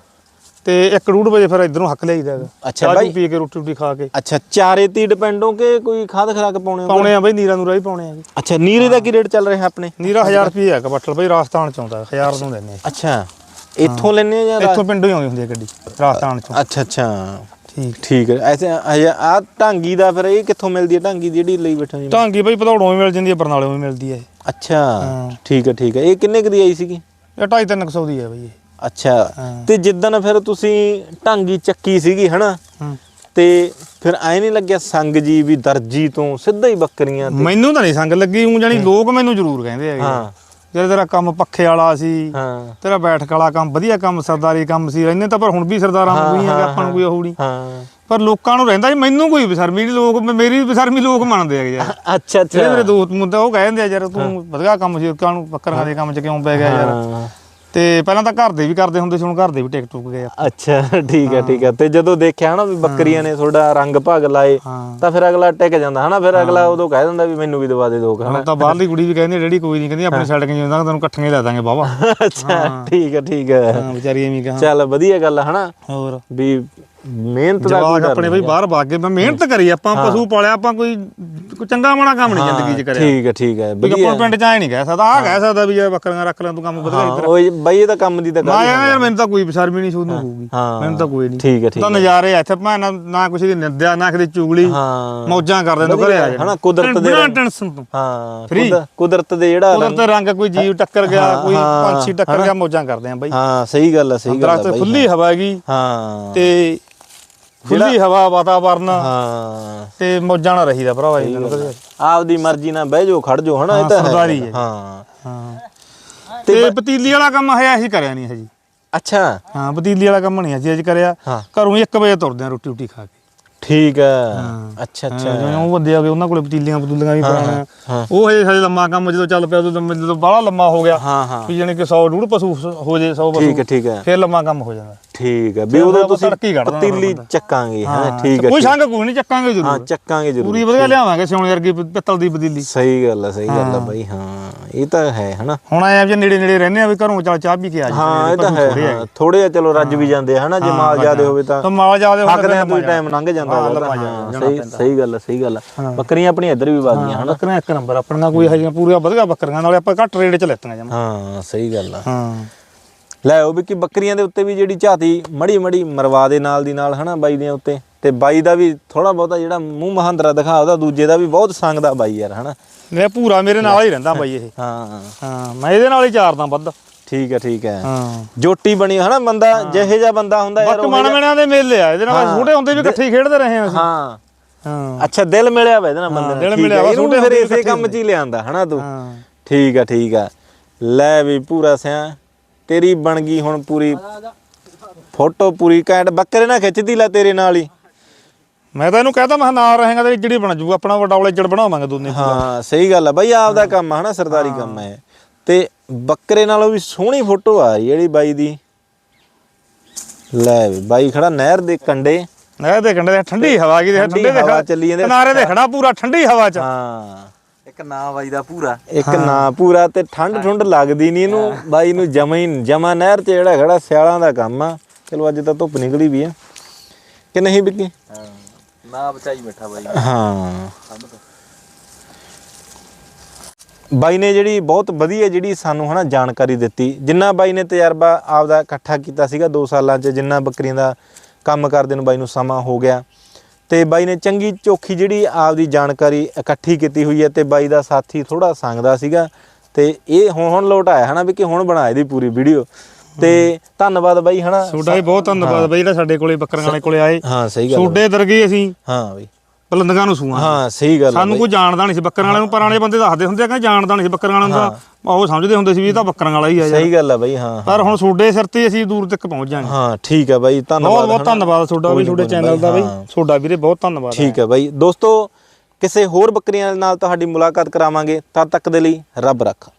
ਤੇ 1:30 ਵਜੇ ਫਿਰ ਇਧਰੋਂ ਹੱਕ ਲਈਦਾ ਹੈਗਾ। ਅੱਛਾ ਬਾਈ। ਪੀ ਕੇ ਰੋਟੀ ਰੋਟੀ ਖਾ ਕੇ। ਅੱਛਾ ਚਾਰੇ ਤੇ ਡਿਪੈਂਡ ਹੋ ਕਿ ਕੋਈ ਖਾਦ ਖਰਾਕ ਪਾਉਣੇ ਹੋ ਪਾਉਣੇ ਆ ਬਈ ਨੀਰਾ ਨੂਰਾ ਵੀ ਪਾਉਣੇ ਆ ਅੱਛਾ ਨੀਰੇ ਦਾ ਕੀ ਰੇਟ ਚੱਲ ਰਿਹਾ ਆਪਣੇ? ਨੀਰਾ 1000 ਰੁਪਏ ਹੈਗਾ ਬੱਟਲ ਬਈ ਰਾਜਸਥਾਨ ਚ ਆਉਂਦਾ 1000 ਨੂੰ ਦਿੰਦੇ ਆ। ਅੱਛਾ ਇੱਥੋਂ ਲੈਣੇ ਆ ਜਾਂ ਇੱਥੋਂ ਪਿੰਡੋਂ ਹੀ ਆਉਂਦੀ ਹੁੰਦੀ ਹੈ ਗੱਡੀ ਰਾਜਸਥਾਨ ਚੋਂ। ਅੱਛਾ ਅੱਛਾ। ਠੀਕ। ਠੀਕ ਹੈ। ਐਸੇ ਆ ਢਾਂਗੀ ਦਾ ਫਿਰ ਇਹ ਕਿੱਥੋਂ ਮਿਲਦੀ ਹੈ? ਢਾਂਗੀ ਦੀ ਜਿਹੜੀ ਲਈ ਬੈਠਾ ਜੀ ਢਾਂਗੀ ਬਈ ਭਦੌੜੋਂ ਵੀ ਮਿਲ ਜਾਂਦੀ ਹੈ ਬਰਨਾਲਿਓਂ ਵੀ ਮਿਲਦੀ ਹੈ ਅੱਛਾ। ਠੀਕ ਹੈ ਠੀਕ ਹੈ। ਇਹ ਕਿੰਨੇ ਕੁ ਦੀ ਆਈ ਸੀਗੀ? ਇਹ 2.5 300 ਦੀ ਹੈ ਬਈ ਇਹ। ਅੱਛਾ। ਤੇ ਜਿੱਦਣ ਫਿਰ ਤੁਸੀਂ ਢਾਂਗੀ ਚੱਕੀ ਸੀਗੀ ਹਨਾ? ਤੇ ਫਿਰ ਐ ਨਹੀਂ ਲੱਗਿਆ ਸੰਗ ਜੀ ਵੀ ਦਰਜੀ ਤੋਂ ਸਿੱਧਾ ਹੀ ਬੱਕਰੀਆਂ ਤੇ? ਮੈਨੂੰ ਤਾਂ ਨਹੀਂ ਸੰਗ ਲੱਗੀ ਉਹ ਜਾਨੀ ਲੋਕ ਮੈਨੂੰ ਜ਼ਰੂਰ ਕਹਿੰਦੇ ਹੈਗੇ। ਹਾਂ। ਜਿਹੜਾ ਤੇਰਾ ਕੰਮ ਪੱਖੇ ਵਾਲਾ ਸੀ ਹਾਂ। ਤੇਰਾ ਬੈਠਕ ਵਾਲਾ ਕੰਮ ਵਧੀਆ ਕੰਮ ਸਰਦਾਰੀ ਕੰਮ ਸੀ ਰਹਿੰਦੇ ਤਾਂ ਪਰ ਹੁਣ ਵੀ ਸਰਦਾਰਾਂ ਨੂੰ ਵੀ ਹੈਗਾ ਆਪਾਂ ਨੂੰ ਕੋਈ ਉਹ ਨਹੀਂ ਹਾਂ। ਪਰ ਲੋਕਾਂ ਨੂੰ ਰਹਿੰਦਾ ਜੀ ਮੈਨੂੰ ਕੋਈ ਬਸਰਮੀ ਨਹੀਂ ਲੋਕ ਮੇਰੀ ਬਸਰਮੀ ਲੋਕ ਮੰਨਦੇ ਹੈਗੇ ਯਾਰ। ਅੱਛਾ ਜਿਹੜੇ ਮੇਰੇ ਅੱਛਾ ਦੋਸਤ ਮੁੰਡਾ ਉਹ ਕਹਿੰਦੇ ਆ ਯਾਰ ਤੂੰ ਵਧੀਆ ਕੰਮ ਸੀ ਕਾਹਨੂੰ ਬੱਕਰਾਂ ਦੇ ਕੰਮ 'ਚ ਕਿਉਂ ਪੈ ਗਿਆ ਯਾਰ? ਹਾਂ। ਤੇ ਪਹਿਲਾਂ ਤਾਂ ਘਰ ਦੇ ਵੀ ਕਰਦੇ ਹੁੰਦੇ ਸੀ ਹੁਣ ਘਰ ਦੇ ਵੀ ਟਿਕ ਟੁਕ ਗਏ ਆ। ਅੱਛਾ ਠੀਕ ਹੈ ਠੀਕ ਹੈ ਤੇ ਜਦੋਂ ਦੇਖਿਆ ਨਾ ਵੀ ਬੱਕਰੀਆਂ ਨੇ ਤੁਹਾਡਾ ਰੰਗ ਭਾਗ ਲਾਏ ਹਾਂ। ਤਾਂ ਫਿਰ ਅਗਲਾ ਟਿਕ ਜਾਂਦਾ ਹਨਾ ਫਿਰ ਅਗਲਾ ਉਦੋਂ ਕਹਿ ਦਿੰਦਾ ਵੀ ਮੈਨੂੰ ਵੀ ਦਵਾ ਦੇ ਦੋ ਹਨਾ। ਹੁਣ ਤਾਂ ਬਾਹਰਲੀ ਕੁੜੀ ਵੀ ਕਹਿੰਦੀ ਡੈਡੀ ਕੋਈ ਨਹੀਂ ਕਹਿੰਦੀ ਆਪਣੀ ਛੱਡ ਕੇ ਜਾਂਦਾ ਤੈਨੂੰ ਇਕੱਠੀਆਂ ਹੀ ਲੈ ਦਾਂਗੇ ਬਾਵਾ ਅੱਛਾ ਠੀਕ ਹੈ ਠੀਕ ਹੈ ਹਾਂ ਵਿਚਾਰੀ ਐਵੇਂ ਕਹਾਂ। ਚੱਲ ਵਧੀਆ ਗੱਲ ਆ ਹਨਾ। ਵੀ ਹੋਰ ਮਿਹਨਤ ਦਾ ਆਪਣੇ ਬਈ ਬਾਹਰ ਭਾਗ ਗਏ ਮੈਂ ਮਿਹਨਤ ਕਰੀ ਆਪਾਂ ਪਸ਼ੂ ਪਾਲਿਆ ਆਪਾਂ ਕੋਈ ਕੋਈ ਚੰਗਾ ਮਾੜਾ ਕੰਮ ਨਹੀਂ ਜ਼ਿੰਦਗੀ 'ਚ ਕਰਿਆ। ਠੀਕ ਹੈ ਠੀਕ ਹੈ। ਵਧੀਆ ਆਪਾਂ ਪਿੰਡ 'ਚ ਆਏ ਨਹੀਂ ਕਹਿ ਸਕਦਾ। ਆਹ ਕਹਿ ਸਕਦਾ ਵੀ ਜੇ ਬੱਕਰੀਆਂ ਰੱਖ ਲੈ ਤੂੰ ਕੰਮ ਵਧੀਆ ਹਾਂ, ਉਹ ਬਾਈ ਇਹ ਤਾਂ ਕੰਮ ਦੀ ਤਾਂ ਗੱਲ ਮੈਂ ਯਾਰ ਮੈਨੂੰ ਤਾਂ ਕੋਈ ਸ਼ਰਮ ਹੀ ਨਹੀਂ ਸ਼ੁਰੂ ਹੋਊਗੀ। ਮੈਨੂੰ ਤਾਂ ਕੋਈ ਨਹੀਂ। ਠੀਕ ਹੈ ਠੀਕ ਤਾਂ ਨਜ਼ਾਰੇ ਆ ਇੱਥੇ। ਮੈਂ ਨਾ ਨਾ ਕੁਛ ਦੀ ਨਿੰਦਿਆ ਨਾ ਕਿਤੇ ਚੁਗਲੀ। ਹਾਂ। ਮੌਜਾਂ ਕਰਦੇ ਨੇ ਘਰੇ ਆ ਜਾਣਾ ਹਨਾ ਕੁਦਰਤ ਦੇ ਬਿਨਾਂ ਟੈਨਸ਼ਨ ਤੋਂ। ਹਾਂ। ਕੁਦਰ- ਕੁਦਰਤ ਦੇ ਜਿਹੜਾ ਉਧਰ ਤੇ ਰੰਗ ਕੋਈ ਜੀਵ ਟੱਕਰ ਗਿਆ ਕੋਈ ਪੰਛੀ ਟੱਕਰ ਗਿਆ ਮੌਜਾਂ ਕਰਦੇ ਆ ਬਾਈ। ਹਾਂ ਸਹੀ ਗੱਲ ਹੈ ਸਹੀ ਗੱਲ ਹੈ ਦਰਖਤ ਬਾਈ। ਖੁੱਲੀ ਹਵਾ ਹੈਗੀ। ਹਾਂ। ਤੇ ਖੁੱਲੀ ਹਵਾ ਵਾਤਾਵਰਨ। ਹਾਂ। ਤੇ ਮੌਜਾਂ ਨਾਲ ਰਹੀਦਾ ਭਰਾਵਾ ਮੈਨੂੰ ਕਦੇ ਆਪਦੀ ਮਰਜ਼ੀ ਨਾਲ ਬਹਿ ਜਾਓ ਖੜ ਜਾਓ ਹਨਾ ਇਹ ਤਾਂ ਹੈ। ਸਰਦਾਰੀ ਹੈ। ਹਾਂ। ਹਾਂ। ਤੇ ਪਤੀਲੀ ਵਾਲਾ ਕੰਮ ਹੈ ਅਸੀਂ ਕਰਿਆ ਨਹੀਂ ਹਜੀ। ਅੱਛਾ। ਹਾਂ ਪਤੀਲੀ ਵਾਲਾ ਕੰਮ ਨਹੀਂ ਅਸੀਂ ਅੱਜ ਕਰਿਆ। ਘਰੋਂ 1 ਵਜੇ ਤੁਰਦੇ ਆ ਰੋਟੀ ਰੋਟੀ ਖਾ ਕੇ। ਠੀਕ ਹੈ। ਹਾਂ। ਅੱਛਾ ਅੱਛਾ। ਜਿਵੇਂ ਉਹ ਬੰਦੇ ਆ ਗਏ ਉਹਨਾਂ ਕੋਲੇ ਪਤੀਲੀਆਂ ਪਤੂਲੀਆਂ ਵੀ। ਪੁਰਾਣਾ ਉਹ ਹਜੇ ਹਜੇ ਲੰਮਾ ਕੰਮ ਜਦੋਂ ਚੱਲ ਪਿਆ ਉਦੋਂ ਜਦੋਂ ਬਾਹਲਾ ਲੰਮਾ ਹੋ ਗਿਆ। ਹਾਂ ਹਾਂ। ਵੀ ਕਿ 100 ਡੂਢ ਪਸ਼ੂ ਹੋ ਜੇ 100 ਠੀਕ ਹੈ ਪਸ਼ੂ। ਠੀਕ ਹੈ। ਫਿਰ ਲੰਮਾ ਕੰਮ ਹੋ ਜਾਂਦਾ। ਠੀਕ ਹੈ ਵੀ ਉਦੋਂ ਤੁਸੀਂ ਹੀ ਪਤੀਲੀ। ਚੱਕਾਂਗੇ। ਹੈ ਹਾਂ, ਠੀਕ ਹੈ ਕੋਈ ਸੰਗ ਕੋਈ ਨਹੀਂ ਚੱਕਾਂਗੇ ਹਾਂ ਜ਼ਰੂਰ ਚੱਕਾਂਗੇ ਜ਼ਰੂਰ ਪੂਰੀ ਵਧੀਆ ਲਿਆਵਾਂਗੇ ਸਿਉਣੇ ਵਰਗੀ ਪਿੱਤਲ ਦੀ ਪਤੀਲੀ। ਸਹੀ ਗੱਲ ਹੈ ਸਹੀ ਗੱਲ ਹੈ। ਬਾਈ ਹਾਂ ਇਹ ਤਾਂ ਹੈ ਹਨਾ। ਹੁਣ ਆਏ ਆ ਜੇ ਨੇੜੇ ਨੇੜੇ ਰਹਿੰਦੇ ਆ ਵੀ ਘਰੋਂ ਚੱਲ ਚਾਹ ਪੀ ਕੇ ਆ ਜਾਂਦੇ ਹਾਂ ਇਹ ਤਾਂ ਹੈ ਹਾਂ। ਥੋੜੇ ਚਲੋ ਰੱਜ ਵੀ ਜਾਂਦੇ ਆ ਹਨਾ ਜੇ ਮਾਲ ਜ਼ਿਆਦੇ ਹੋਵੇ ਤਾਂ ਤਾਂ ਮਾਲ ਜਾਦੇ ਹੱਕਦੇ ਆ ਕੋਈ ਟਾਈਮ ਲੰਘ ਜਾਂਦਾ ਹਾਂ, ਹਾਂ ਸਹੀ ਸਹੀ ਗੱਲ ਹੈ ਸਹੀ ਗੱਲ ਹੈ। ਬੱਕਰੀਆਂ ਆਪਣੀਆਂ ਇੱਧਰ ਵੀ ਵਾਗੀਆਂ ਹਨਾ। ਬੱਕਰੀਆਂ ਇੱਕ ਨੰਬਰ ਆਪਣੀਆਂ ਕੋਈ ਹਜੇ ਪੂਰੀਆਂ ਵਧੀਆ ਬੱਕਰੀਆਂ ਨਾਲੇ ਆਪਾਂ ਘੱਟ ਰੇਟ 'ਚ ਲੈਤੀਆਂ ਜਮਾ। ਹਾਂ ਸਹੀ ਗੱਲ ਆ। ਹਾਂ। ਲੈ ਉਹ ਵੀ ਕਿ ਬੱਕਰੀਆਂ ਦੇ ਉੱਤੇ ਵੀ ਜਿਹੜੀ ਝਾਤੀ ਮੜੀ ਮੜੀ ਮਰਵਾ ਦੇ ਨਾਲ ਦੀ ਨਾਲ ਹਨਾ ਬਾਈ ਦੀਆਂ ਉੱਤੇ। ਤੇ ਬਾਈ ਦਾ ਵੀ ਥੋੜਾ ਬਹੁਤਾ ਜਿਹੜਾ ਮੂੰਹ ਮਹਾਂਦਰਾ ਦਿਖਾ ਉਹਦਾ ਦੂਜੇ ਦਾ ਵੀ ਬਹੁਤ ਸੰਗਦਾ ਬਾਈ ਯਾਰ ਹਨਾ। ਇਹ ਪੂਰਾ ਮੇਰੇ ਨਾਲ ਹੀ ਰਹਿੰਦਾ ਬਾਈ ਇਹ। ਹਾਂ। ਹਾਂ ਮੈਂ ਇਹਦੇ ਨਾਲ ਹੀ ਚਾਰਦਾ ਵੱਧ। ਠੀਕ ਹੈ ਠੀਕ ਹੈ। ਹਾਂ। ਜੋਟੀ ਬਣੀ ਹਨਾ ਬੰਦਾ ਜਿਹੇ ਜਿਹਾ ਬੰਦਾ ਹੁੰਦਾ ਯਾਰ ਉਹ ਮਨ ਮਿਣਿਆਂ ਦੇ ਮੇਲੇ ਆ ਇਹਦੇ ਨਾਲ ਛੋਟੇ ਹੁੰਦੇ ਵੀ ਇਕੱਠੇ ਹੀ ਖੇਡਦੇ ਰਹੇ ਆ ਅਸੀਂ। ਹਾਂ। ਹਾਂ। ਅੱਛਾ ਦਿਲ ਮਿਲਿਆ ਵਾ ਇਹਦੇ ਨਾਲ ਬੰਦੇ ਦਿਲ ਮਿਲਿਆ ਹੈ, ਵਾ, ਛੋਟੇ ਫਿਰ ਹੁੰਦੇ ਇਸੇ ਕੰਮ 'ਚ ਹੀ ਲਿਆਂਦਾ ਹਨਾ ਤੂੰ? ਹਾਂ। ਠੀਕ ਆ ਠੀਕ ਆ ਲੈ ਵੀ ਪੂਰਾ ਸਿਆ। ਤੇਰੀ ਬਣ ਗਈ ਹੁਣ ਪੂਰੀ ਫੋਟੋ ਪੂਰੀ ਘੈਂਟ ਬੱਕਰੇ ਨਾਲ ਖਿੱਚਦੀ ਲੈ ਤੇਰੇ ਨਾਲ ਹੀ। ਮੈਂ ਤਾਂ ਇਹਨੂੰ ਕਹਤਾ ਮੈਂ ਨਾਲ ਰਹੇਗਾ ਤੇ ਜਿਹੜੀ ਬਣ ਜੂ ਆਪਣਾ ਵੱਡਾ ਔਲੇਜੜ ਬਣਾਵਾਂਗੇ ਦੋਨੇ ਹਾਂ ਸਹੀ ਗੱਲ ਆ ਬਾਈ ਆਪਦਾ ਕੰਮ ਆ ਹਨਾ ਸਰਦਾਰੀ ਕੰਮ ਹੈ ਤੇ ਬੱਕਰੇ ਨਾਲੋਂ ਵੀ ਸੋਹਣੀ ਫੋਟੋ ਆ ਰਹੀ ਜਿਹੜੀ ਬਾਈ ਦੀ। ਲੈ ਬਾਈ ਖੜਾ ਨਹਿਰ ਦੇ ਕੰਢੇ। ਇਹ ਦੇ ਕੰਡੇ ਠੰਡੀ ਹਵਾ ਕੀ ਦੇ ਠੰਡੀ ਦੇ ਹਵਾ ਚੱਲੀ ਜਾਂਦੀ। ਕਿਨਾਰੇ ਦੇ ਖੜਾ ਪੂਰਾ ਠੰਡੀ ਹਵਾ ਚ। ਹਾਂ। ਇੱਕ ਨਾਂ ਵੱਜਦਾ ਪੂਰਾ। ਇੱਕ ਨਾ ਪੂਰਾ ਤੇ ਠੰਡ ਠੁੰਡ ਲੱਗਦੀ ਨਹੀਂ ਇਹਨੂੰ। ਬਾਈ ਨੂੰ ਜਮਾ ਹੀ ਜਮਾ ਨਹਿਰ 'ਚ ਜਿਹੜਾ ਖੜਾ ਸਿਆਲਾਂ ਦਾ ਕੰਮ ਆ। ਚਲੋ ਅੱਜ ਤਾਂ ਧੁੱਪ ਨਿਕਲੀ ਵੀ ਆ। ਕਿ ਨਹੀਂ ਵਿੱਕੀ? ਹਾਂ। ਨਾ ਬਚਾਈ ਬੈਠਾ ਬਾਈ। ਹਾਂ। ਬਾਈ ਨੇ ਜਿਹੜੀ ਬਹੁਤ ਵਧੀਆ ਜਿਹੜੀ ਸਾਨੂੰ ਹਨਾ ਜਾਣਕਾਰੀ ਦਿੱਤੀ। ਜਿੰਨਾ ਬਾਈ ਨੇ ਤਜਰਬਾ ਆਪਦਾ ਇਕੱਠਾ ਕੀਤਾ ਸੀਗਾ 2 ਸਾਲਾਂ 'ਚ ਜਿੰਨਾ ਬੱਕਰੀਆਂ ਦਾ ਕੰਮ ਕਰਦੇ ਨੂੰ ਬਾਈ ਨੂੰ ਸਮਾਂ ਹੋ ਗਿਆ। ਤੇ ਬਾਈ ਨੇ ਚੰਗੀ ਚੋਖੀ ਜਿਹੜੀ ਆਪਦੀ ਜਾਣਕਾਰੀ ਇਕੱਠੀ ਕੀਤੀ ਹੋਈ ਹੈ ਤੇ ਬਾਈ ਦਾ ਸਾਥੀ ਥੋੜਾ ਸੰਗਦਾ ਸੀਗਾ ਤੇ ਇਹ ਹੁਣ ਹੁਣ ਲੋਟ ਆਇਆ ਹਨਾ ਵੀ ਕਿ ਹੁਣ ਬਣਾ ਇਹਦੀ ਪੂਰੀ ਵੀਡੀਓ। ਤੇ ਧੰਨਵਾਦ ਬਾਈ ਹਨਾ। ਤੁਹਾਡਾ ਵੀ ਬਹੁਤ ਧੰਨਵਾਦ ਬਾਈ ਜਿਹੜਾ ਸਾਡੇ ਕੋਲੇ ਬੱਕਰੀਆਂ ਵਾਲੇ ਕੋਲੇ ਆਏ। ਹਾਂ ਸਹੀ ਗੱਲ ਤੁਹਾਡੇ ਦਰਗੇ ਅਸੀਂ। ਹਾਂ ਬਾਈ। ਬਲੰਦਗਾ ਨੂੰ ਸੂਆਂ ਹਾਂ ਸਹੀ ਗੱਲ ਆ ਸਾਨੂੰ ਕੋਈ ਜਾਣਦਾ ਨਹੀਂ ਸੀ ਬੱਕਰੀਆਂ ਵਾਲਿਆਂ ਨੂੰ ਪੁਰਾਣੇ ਬੰਦੇ ਦੱਸਦੇ ਹੁੰਦੇ ਆ ਕਿ ਜਾਣਦਾ ਨਹੀਂ ਸੀ ਬੱਕਰੀਆਂ ਵਾਲਿਆਂ ਨੂੰ ਤਾਂ ਉਹ ਸਮਝਦੇ ਹੁੰਦੇ ਸੀ ਵੀ ਇਹ ਤਾਂ ਬੱਕਰੀਆਂ ਵਾਲਾ ਹੀ ਆ ਯਾਰ। ਸਹੀ ਗੱਲ ਆ ਬਾਈ ਹਾਂ ਪਰ ਹੁਣ ਤੁਹਾਡੇ ਸਿਰ ਤੇ ਅਸੀਂ ਦੂਰ ਤੱਕ ਪਹੁੰਚ ਜਾਾਂਗੇ ਹਾਂ ਠੀਕ ਹੈ ਬਾਈ ਧੰਨਵਾਦ ਬਹੁਤ ਬਹੁਤ। ਧੰਨਵਾਦ ਤੁਹਾਡਾ ਵੀ ਤੁਹਾਡੇ ਚੈਨਲ ਦਾ ਬਾਈ। ਤੁਹਾਡਾ ਵੀਰੇ ਬਹੁਤ ਧੰਨਵਾਦ। ਠੀਕ ਹੈ ਬਾਈ। ਦੋਸਤੋ ਕਿਸੇ ਹੋਰ ਬੱਕਰੀਆਂ ਨਾਲ ਤੁਹਾਡੀ ਮੁਲਾਕਾਤ ਕਰਾਵਾਂਗੇ ਤਦ ਤੱਕ ਦੇ ਲਈ ਰੱਬ ਰੱਖਾ।